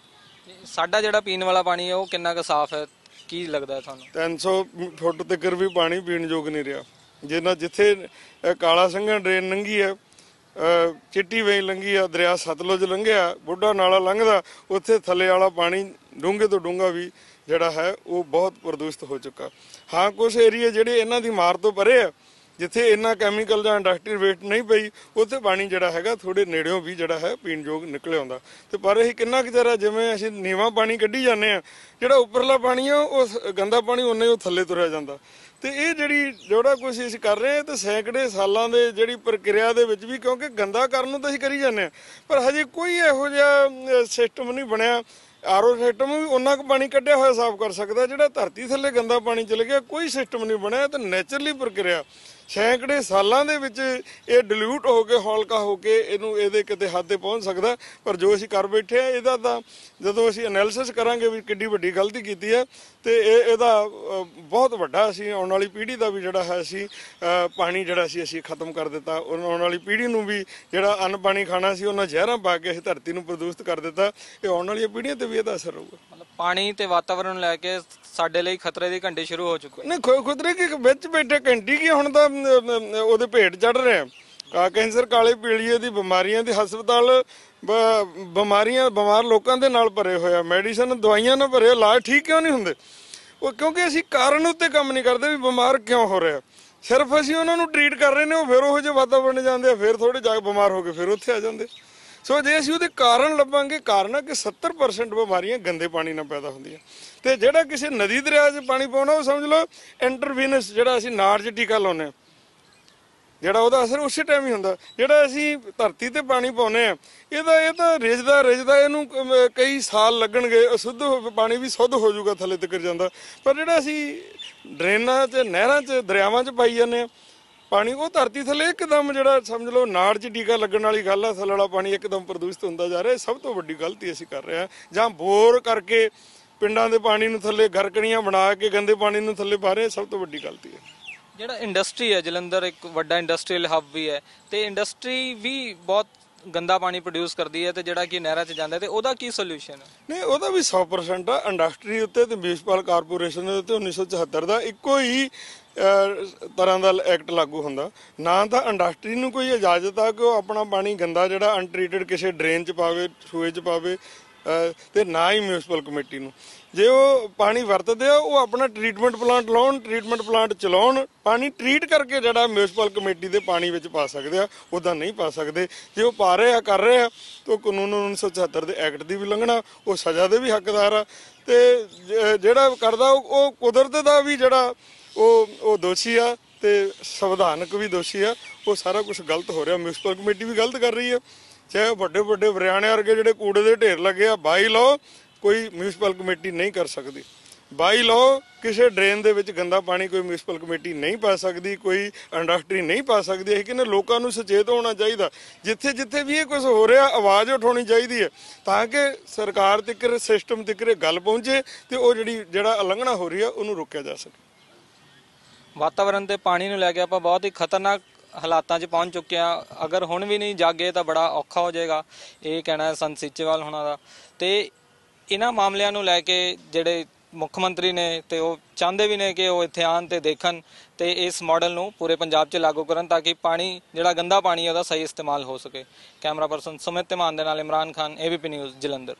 ਸਾਡਾ ਜਿਹੜਾ ਪੀਣ ਵਾਲਾ ਪਾਣੀ ਆ, ਉਹ ਕਿੰਨਾ ਕੁ ਸਾਫ਼ ਹੈ? ਕੀ ਲੱਗਦਾ ਹੈ ਤੁਹਾਨੂੰ 300 ਫੁੱਟ ਤੱਕ ਵੀ ਪਾਣੀ ਪੀਣ ਯੋਗ ਨਹੀਂ ਰਿਹਾ। ਜਿੰਨਾ ਜਿੱਥੇ ਅਹ, ਕਾਲਾ ਸੰਘਾ ਡਰੇਨ ਲੰਘੀ ਹੈ ਅਹ, ਚਿੱਟੀ ਵੇਈ ਲੰਘੀ ਆ ਦਰਿਆ ਸਤਲੁਜ ਲੰਘਿਆ ਬੁੱਢਾ ਨਾਲਾ ਲੰਘਦਾ ਉੱਥੇ ਥੱਲੇ ਵਾਲਾ ਪਾਣੀ ਡੂੰਘੇ ਤੋਂ ਡੂੰਘਾ ਵੀ ਜਿਹੜਾ ਹੈ ਉਹ ਬਹੁਤ ਪ੍ਰਦੂਸ਼ਿਤ ਹੋ ਚੁੱਕਾ। ਹਾਂ ਕੁਝ ਏਰੀਆ ਜਿਹੜੇ ਇਹਨਾਂ ਦੀ ਮਾਰ ਤੋਂ ਪਰੇ ਆ ਜਿੱਥੇ ਇੰਨਾ ਕੈਮੀਕਲ ਜਾਂ ਇੰਡਸਟਰੀ ਵੇਸਟ ਨਹੀਂ ਪਈ, ਉੱਥੇ ਪਾਣੀ ਜਿਹੜਾ ਹੈਗਾ ਥੋੜੇ ਨੇੜਿਓਂ ਵੀ ਜਿਹੜਾ ਹੈ ਪੀਣ ਯੋਗ ਨਿਕਲ ਆਉਂਦਾ ਤੇ ਪਰ ਇਹ ਕਿੰਨਾ ਕੁ ਚਿਰ ਜਿਵੇਂ ਅਸੀਂ ਨੀਵਾਂ ਪਾਣੀ ਕੱਢੀ ਜਾਂਦੇ ਆ ਜਿਹੜਾ ਉੱਪਰਲਾ ਪਾਣੀ ਆ, ਉਹ ਗੰਦਾ ਪਾਣੀ ਉਹਨੇ ਉਹ ਥੱਲੇ ਤੁਰਿਆ ਜਾਂਦਾ। ਤੇ ਇਹ ਜਿਹੜੀ ਜਿਹੜਾ ਕੁਝ ਅਸੀਂ ਕਰ ਰਹੇ ਹਾਂ, ਤੇ ਸੈਂਕੜੇ ਸਾਲਾਂ ਦੇ ਜਿਹੜੀ ਪ੍ਰਕਿਰਿਆ ਦੇ ਵਿੱਚ ਵੀ, ਕਿਉਂਕਿ ਗੰਦਾ ਕਰਨ ਨੂੰ ਤਾਂ ਅਸੀਂ ਕਰੀ ਜਾਂਦੇ ਆ ਪਰ ਹਜੇ ਕੋਈ ਇਹੋ ਜਿਹਾ ਸਿਸਟਮ ਨਹੀਂ ਬਣਿਆ। ਆਰਓ ਸਿਸਟਮ ਵੀ ਉਹਨਾਂ ਕੁ ਪਾਣੀ ਕੱਢਿਆ ਹੋਇਆ, ਸਾਫ਼ ਕਰ ਸਕਦਾ। ਜਿਹੜਾ ਧਰਤੀ ਥੱਲੇ ਗੰਦਾ ਪਾਣੀ ਚਲੇ ਗਿਆ, ਕੋਈ ਸਿਸਟਮ ਨਹੀਂ ਬਣਿਆ, ਤੇ ਨੇਚਰਲੀ ਪ੍ਰਕਿਰਿਆ। ਸੈਂਕੜੇ ਸਾਲਾਂ ਦੇ ਵਿੱਚ ਇਹ ਡਿਲੂਟ ਹੋ ਕੇ, ਹੌਲਕਾ ਹੋ ਕੇ ਇਹਨੂੰ ਇਹਦੇ ਕਿਤੇ ਹੱਦ ਤੇ ਪਹੁੰਚ ਸਕਦਾ। ਪਰ ਜੋ ਅਸੀਂ ਕਰ ਬੈਠੇ ਆ ਇਹਦਾ ਤਾਂ ਜਦੋਂ ਅਸੀਂ ਐਨਾਲਿਸਿਸ ਕਰਾਂਗੇ ਵੀ ਕਿੱਡੀ ਵੱਡੀ ਗਲਤੀ ਕੀਤੀ ਹੈ, ਤੇ ਇਹ, ਇਹਦਾ ਬਹੁਤ ਵੱਡਾ ਅਸੀਂ ਆਉਣ ਵਾਲੀ ਪੀੜ੍ਹੀ ਦਾ ਵੀ ਜਿਹੜਾ ਹੈ ਅਸੀਂ ਪਾਣੀ ਜਿਹੜਾ ਸੀ ਅਸੀਂ ਖਤਮ ਕਰ ਦਿੱਤਾ। ਉਹਨਾਂ ਆਉਣ ਵਾਲੀ ਪੀੜ੍ਹੀ ਨੂੰ ਵੀ ਜਿਹੜਾ ਅੰਨ ਪਾਣੀ ਖਾਣਾ ਸੀ, ਉਹਨਾਂ ਜ਼ਹਿਰਾਂ ਪਾ ਕੇ ਅਸੀਂ ਧਰਤੀ ਨੂੰ ਪ੍ਰਦੂਸ਼ਿਤ ਕਰ ਦਿੱਤਾ। ਇਹ ਆਉਣ ਵਾਲੀਆਂ ਪੀੜ੍ਹੀਆਂ ਤੇ ਵੀ ਇਹਦਾ ਅਸਰ ਰਹੂਗਾ ਪਾਣੀ ਤੇ ਵਾਤਾਵਰਣ ਨੂੰ ਲੈ ਕੇ ਸਾਡੇ ਲਈ ਖਤਰੇ ਦੀ ਘੰਟੀ ਸ਼ੁਰੂ ਹੋ ਚੁੱਕੀ ਹੈ। ਨਹੀਂ ਖੁ- ਖੁਦਰੇ ਕਿ ਵਿੱਚ ਬੈਠੇ ਘੰਟੀ ਕੀ ਹੁਣ ਤਾਂ ਅਮ, ਅਮ, ਉਹਦੇ ਭੇਟ ਚੜ ਰਹੇ ਆ। ਕਾ ਕੈਂਸਰ ਕਾਲੇ ਪੀਲੀਏ ਦੀ ਬਿਮਾਰੀਆਂ ਦੇ ਹਸਪਤਾਲ ਬ- ਬਿਮਾਰੀਆਂ ਬਿਮਾਰ ਲੋਕਾਂ ਦੇ ਨਾਲ ਭਰੇ ਹੋਏ ਆ। ਮੈਡੀਸਨ ਦਵਾਈਆਂ ਨਾਲ ਭਰੇ ਹੋਏ, ਇਲਾਜ ਠੀਕ ਕਿਉਂ ਨਹੀਂ ਹੁੰਦੇ? ਉਹ ਕਿਉਂਕਿ ਅਸੀਂ ਕਾਰਨ ਉੱਤੇ ਕੰਮ ਨਹੀਂ ਕਰਦੇ ਵੀ ਬਿਮਾਰ ਕਿਉਂ ਹੋ ਰਿਹਾ ਸਿਰਫ ਅਸੀਂ ਉਹਨਾਂ ਨੂੰ ਟ੍ਰੀਟ ਕਰ ਰਹੇ ਨੇ ਉਹ ਫਿਰ ਉਹ ਜਿਹੇ ਵਾਤਾਵਰਣ ਜਾਂਦੇ ਆ ਫਿਰ ਥੋੜੇ ਜਾ ਕੇ ਬਿਮਾਰ ਹੋ ਕੇ ਫਿਰ ਉੱਥੇ ਆ ਜਾਂਦੇ। ਸੋ ਜੇ ਅਸੀਂ ਉਹਦੇ ਕਾਰਨ ਲੱਭਾਂਗੇ, ਕਾਰਨ ਆ ਕਿ 70% ਬਿਮਾਰੀਆਂ ਗੰਦੇ ਪਾਣੀ ਨਾਲ ਪੈਦਾ ਹੁੰਦੀਆਂ। ਤੇ ਜਿਹੜਾ ਕਿਸੇ ਨਦੀ ਦਰਿਆ 'ਚ ਪਾਣੀ ਪਾਉਣਾ, ਉਹ ਸਮਝ ਲਓ, ਇੰਟਰਵੀਨਸ ਜਿਹੜਾ ਅਸੀਂ ਨਾੜ 'ਚ ਟੀਕਾ ਲਾਉਂਦੇ ਆ ਜਿਹੜਾ ਉਹਦਾ ਅਸਰ ਉਸੇ ਟਾਈਮ ਹੀ ਹੁੰਦਾ। ਜਿਹੜਾ ਅਸੀਂ ਧਰਤੀ ਤੇ ਪਾਣੀ ਪਾਉਨੇ ਆ ਇਹਦਾ, ਇਹ ਤਾਂ ਰਿਜਦਾ ਰਿਜਦਾ ਇਹਨੂੰ ਕਈ ਸਾਲ ਲੱਗਣਗੇ ਅਸ਼ੁੱਧ ਹੋ, ਪਾਣੀ ਵੀ ਸ਼ੁੱਧ ਹੋ ਜਾਊਗਾ, ਥੱਲੇ ਤੱਕ ਜਾਂਦਾ। ਪਰ ਜਿਹੜਾ ਅਸੀਂ ਡਰੇਨਾਂ 'ਚ, ਨਹਿਰਾਂ 'ਚ, ਦਰਿਆਵਾਂ 'ਚ ਪਾਈ ਜਾਂਦੇ ਆ ਪਾਣੀ ਉਹ ਧਰਤੀ ਥੱਲੇ ਇੱਕਦਮ ਜਿਹੜਾ ਸਮਝ ਲਓ ਨਾੜ 'ਚ ਟੀਕਾ ਲੱਗਣ ਵਾਲੀ ਗੱਲ ਆ ਥੱਲੇ ਵਾਲਾ ਪਾਣੀ ਇੱਕਦਮ ਪ੍ਰਦੂਸ਼ਿਤ ਹੁੰਦਾ ਜਾ ਰਿਹਾ। ਇਹ ਸਭ ਤੋਂ ਵੱਡੀ ਗਲਤੀ ਅਸੀਂ ਕਰ ਰਹੇ ਹਾਂ। ਜਾਂ ਬੋਰ ਕਰਕੇ ਪਿੰਡਾਂ ਦੇ ਪਾਣੀ ਨੂੰ ਥੱਲੇ ਗਰਕਣੀਆਂ ਬਣਾ ਕੇ ਗੰਦੇ ਪਾਣੀ ਨੂੰ ਥੱਲੇ ਪਾ ਰਹੇ ਸਭ ਤੋਂ ਵੱਡੀ ਗਲਤੀ ਹੈ। ਜਿਹੜਾ ਇੰਡਸਟਰੀ ਹੈ ਜਲੰਧਰ ਇੱਕ ਵੱਡਾ ਇੰਡਸਟਰੀਅਲ ਹੱਬ ਵੀ ਹੈ ਤੇ ਇੰਡਸਟਰੀ ਵੀ ਬਹੁਤ ਗੰਦਾ ਪਾਣੀ ਪ੍ਰੋਡਿਊਸ ਕਰਦੀ ਹੈ ਤੇ ਜਿਹੜਾ ਕਿ ਨਹਿਰਾਂ 'ਚ ਜਾਂਦਾ ਤੇ ਉਹਦਾ ਕੀ ਸੋਲੂਸ਼ਨ ਹੈ? ਨਹੀਂ ਉਹਦਾ ਵੀ 100% ਆ। ਇੰਡਸਟਰੀ ਉੱਤੇ ਤੇ ਮਿਊਨਿਸਪਲ ਕਾਰਪੋਰੇਸ਼ਨ ਦੇ ਉੱਤੇ 1974 ਦਾ ਇੱਕੋ ਹੀ ਤਰ੍ਹਾਂ ਦਾ ਐਕਟ ਲਾਗੂ ਹੁੰਦਾ। ਨਾ ਤਾਂ ਇੰਡਸਟਰੀ ਨੂੰ ਕੋਈ ਇਜਾਜ਼ਤ ਆ ਕਿ ਉਹ ਆਪਣਾ ਪਾਣੀ ਗੰਦਾ ਜਿਹੜਾ ਅਨਟ੍ਰੀਟਡ ਕਿਸੇ ਡਰੇਨ 'ਚ ਪਾਵੇ ਸੂਏ 'ਚ ਪਾਵੇ ਅਹ, ਤੇ ਨਾ ਹੀ ਮਿਊਨਿਸਪਲ ਕਮੇਟੀ ਨੂੰ। ਜੇ ਉਹ ਪਾਣੀ ਵਰਤਦੇ ਆ ਉਹ ਆਪਣਾ ਟ੍ਰੀਟਮੈਂਟ ਪਲਾਂਟ ਲਾਉਣ ਟ੍ਰੀਟਮੈਂਟ ਪਲਾਂਟ ਚਲਾਉਣ ਪਾਣੀ ਟ੍ਰੀਟ ਕਰਕੇ ਜਿਹੜਾ ਮਿਊਨਿਸਪਲ ਕਮੇਟੀ ਦੇ ਪਾਣੀ ਵਿੱਚ ਪਾ ਸਕਦੇ ਆ ਉਹਦਾ ਨਹੀਂ ਪਾ ਸਕਦੇ। ਜੇ ਉਹ ਪਾ ਰਹੇ ਆ ਕਰ ਰਹੇ ਆ ਤਾਂ ਉਹ ਕਾਨੂੰਨ 1974 ਦੇ ਐਕਟ ਦੀ ਵੀ ਲੰਘਣਾ ਉਹ ਸਜ਼ਾ ਦੇ ਵੀ ਹੱਕਦਾਰ ਆ। ਤੇ ਜ- ਜਿਹੜਾ ਕਰਦਾ ਉਹ ਕੁਦਰਤ ਦਾ ਵੀ ਜਿਹੜਾ ਉਹ ਉਹ ਦੋਸ਼ੀ ਆ ਤੇ ਸੰਵਿਧਾਨਕ ਵੀ ਦੋਸ਼ੀ ਆ। ਉਹ ਸਾਰਾ ਕੁਝ ਗਲਤ ਹੋ ਰਿਹਾ। ਮਿਊਨਿਸਪਲ ਕਮੇਟੀ ਵੀ ਗਲਤ ਕਰ ਰਹੀ ਆ। ਚਾਹੇ ਵੱਡੇ ਵੱਡੇ ਵਰਿਆਣੇ ਵਰਗੇ ਜਿਹੜੇ ਕੂੜੇ ਦੇ ਢੇਰ ਲੱਗੇ ਆ, ਬਾਈ ਲਓ, ਕੋਈ ਮਿਊਨਿਸਪਲ ਕਮੇਟੀ ਨਹੀਂ ਕਰ ਸਕਦੀ। ਬਾਈ ਲਓ, ਕਿਸੇ ਡਰੇਨ ਦੇ ਵਿੱਚ ਗੰਦਾ ਪਾਣੀ ਕੋਈ ਮਿਊਨਿਸਪਲ ਕਮੇਟੀ ਨਹੀਂ ਪਾ ਸਕਦੀ, ਕੋਈ ਇੰਡਸਟਰੀ ਨਹੀਂ ਪਾ ਸਕਦੀ। ਇਹ ਕਹਿੰਦੇ ਲੋਕਾਂ ਨੂੰ ਸੁਚੇਤ ਹੋਣਾ ਚਾਹੀਦਾ। ਜਿੱਥੇ ਜਿੱਥੇ ਵੀ ਇਹ ਕੁਝ ਹੋ ਰਿਹਾ, ਆਵਾਜ਼ ਉਠਾਉਣੀ ਚਾਹੀਦੀ ਹੈ। ਤਾਂ ਕਿ ਸਰਕਾਰ ਤੱਕ ਸਿਸਟਮ ਤੱਕ ਗੱਲ ਪਹੁੰਚੇ ਤੇ ਉਹ ਜਿਹੜੀ, ਜਿਹੜਾ ਉਲੰਘਣਾ ਹੋ ਰਹੀ ਆ, ਉਹਨੂੰ ਰੋਕਿਆ ਜਾ ਸਕੇ। ਵਾਤਾਵਰਣ ਤੇ ਪਾਣੀ ਨੂੰ ਲੈ ਕੇ ਆਪਾਂ ਬਹੁਤ ਹੀ ਖਤਰਨਾਕ ਹਾਲਾਤਾਂ 'ਚ ਪਹੁੰਚ ਚੁੱਕੇ ਆ ਅਗਰ ਹੁਣ ਵੀ ਨਹੀਂ ਜਾਗੇ ਤਾਂ ਬੜਾ ਔਖਾ ਹੋ ਜਾਏਗਾ। ਇਹ ਕਹਿਣਾ ਹੈ ਸੰਤ ਸੀਚੇਵਾਲ ਹੋਣਾ ਦਾ। ਤੇ ਇਹਨਾਂ ਮਾਮਲਿਆਂ ਨੂੰ ਲੈ ਕੇ ਜਿਹੜੇ ਮੁੱਖ ਮੰਤਰੀ ਨੇ ਤੇ ਉਹ ਚਾਹੁੰਦੇ ਵੀ ਨੇ ਕਿ ਉਹ ਇੱਥੇ ਆਣ ਤੇ ਦੇਖਣ ਤੇ ਇਸ ਮਾਡਲ ਨੂੰ ਪੂਰੇ ਪੰਜਾਬ 'ਚ ਲਾਗੂ ਕਰਨ ਤਾਂ ਕਿ ਪਾਣੀ, ਜਿਹੜਾ ਗੰਦਾ ਪਾਣੀ ਹੈ, ਉਹਦਾ ਸਹੀ ਇਸਤੇਮਾਲ ਹੋ ਸਕੇ। ਕੈਮਰਾ ਪਰਸਨ ਸੁਮਿਤ ਤਿਮਾਨ ਦੇ ਨਾਲ ਇਮਰਾਨ ਖਾਨ ਏਬੀਪੀ ਨਿਊਜ਼ ਜਲੰਧਰ।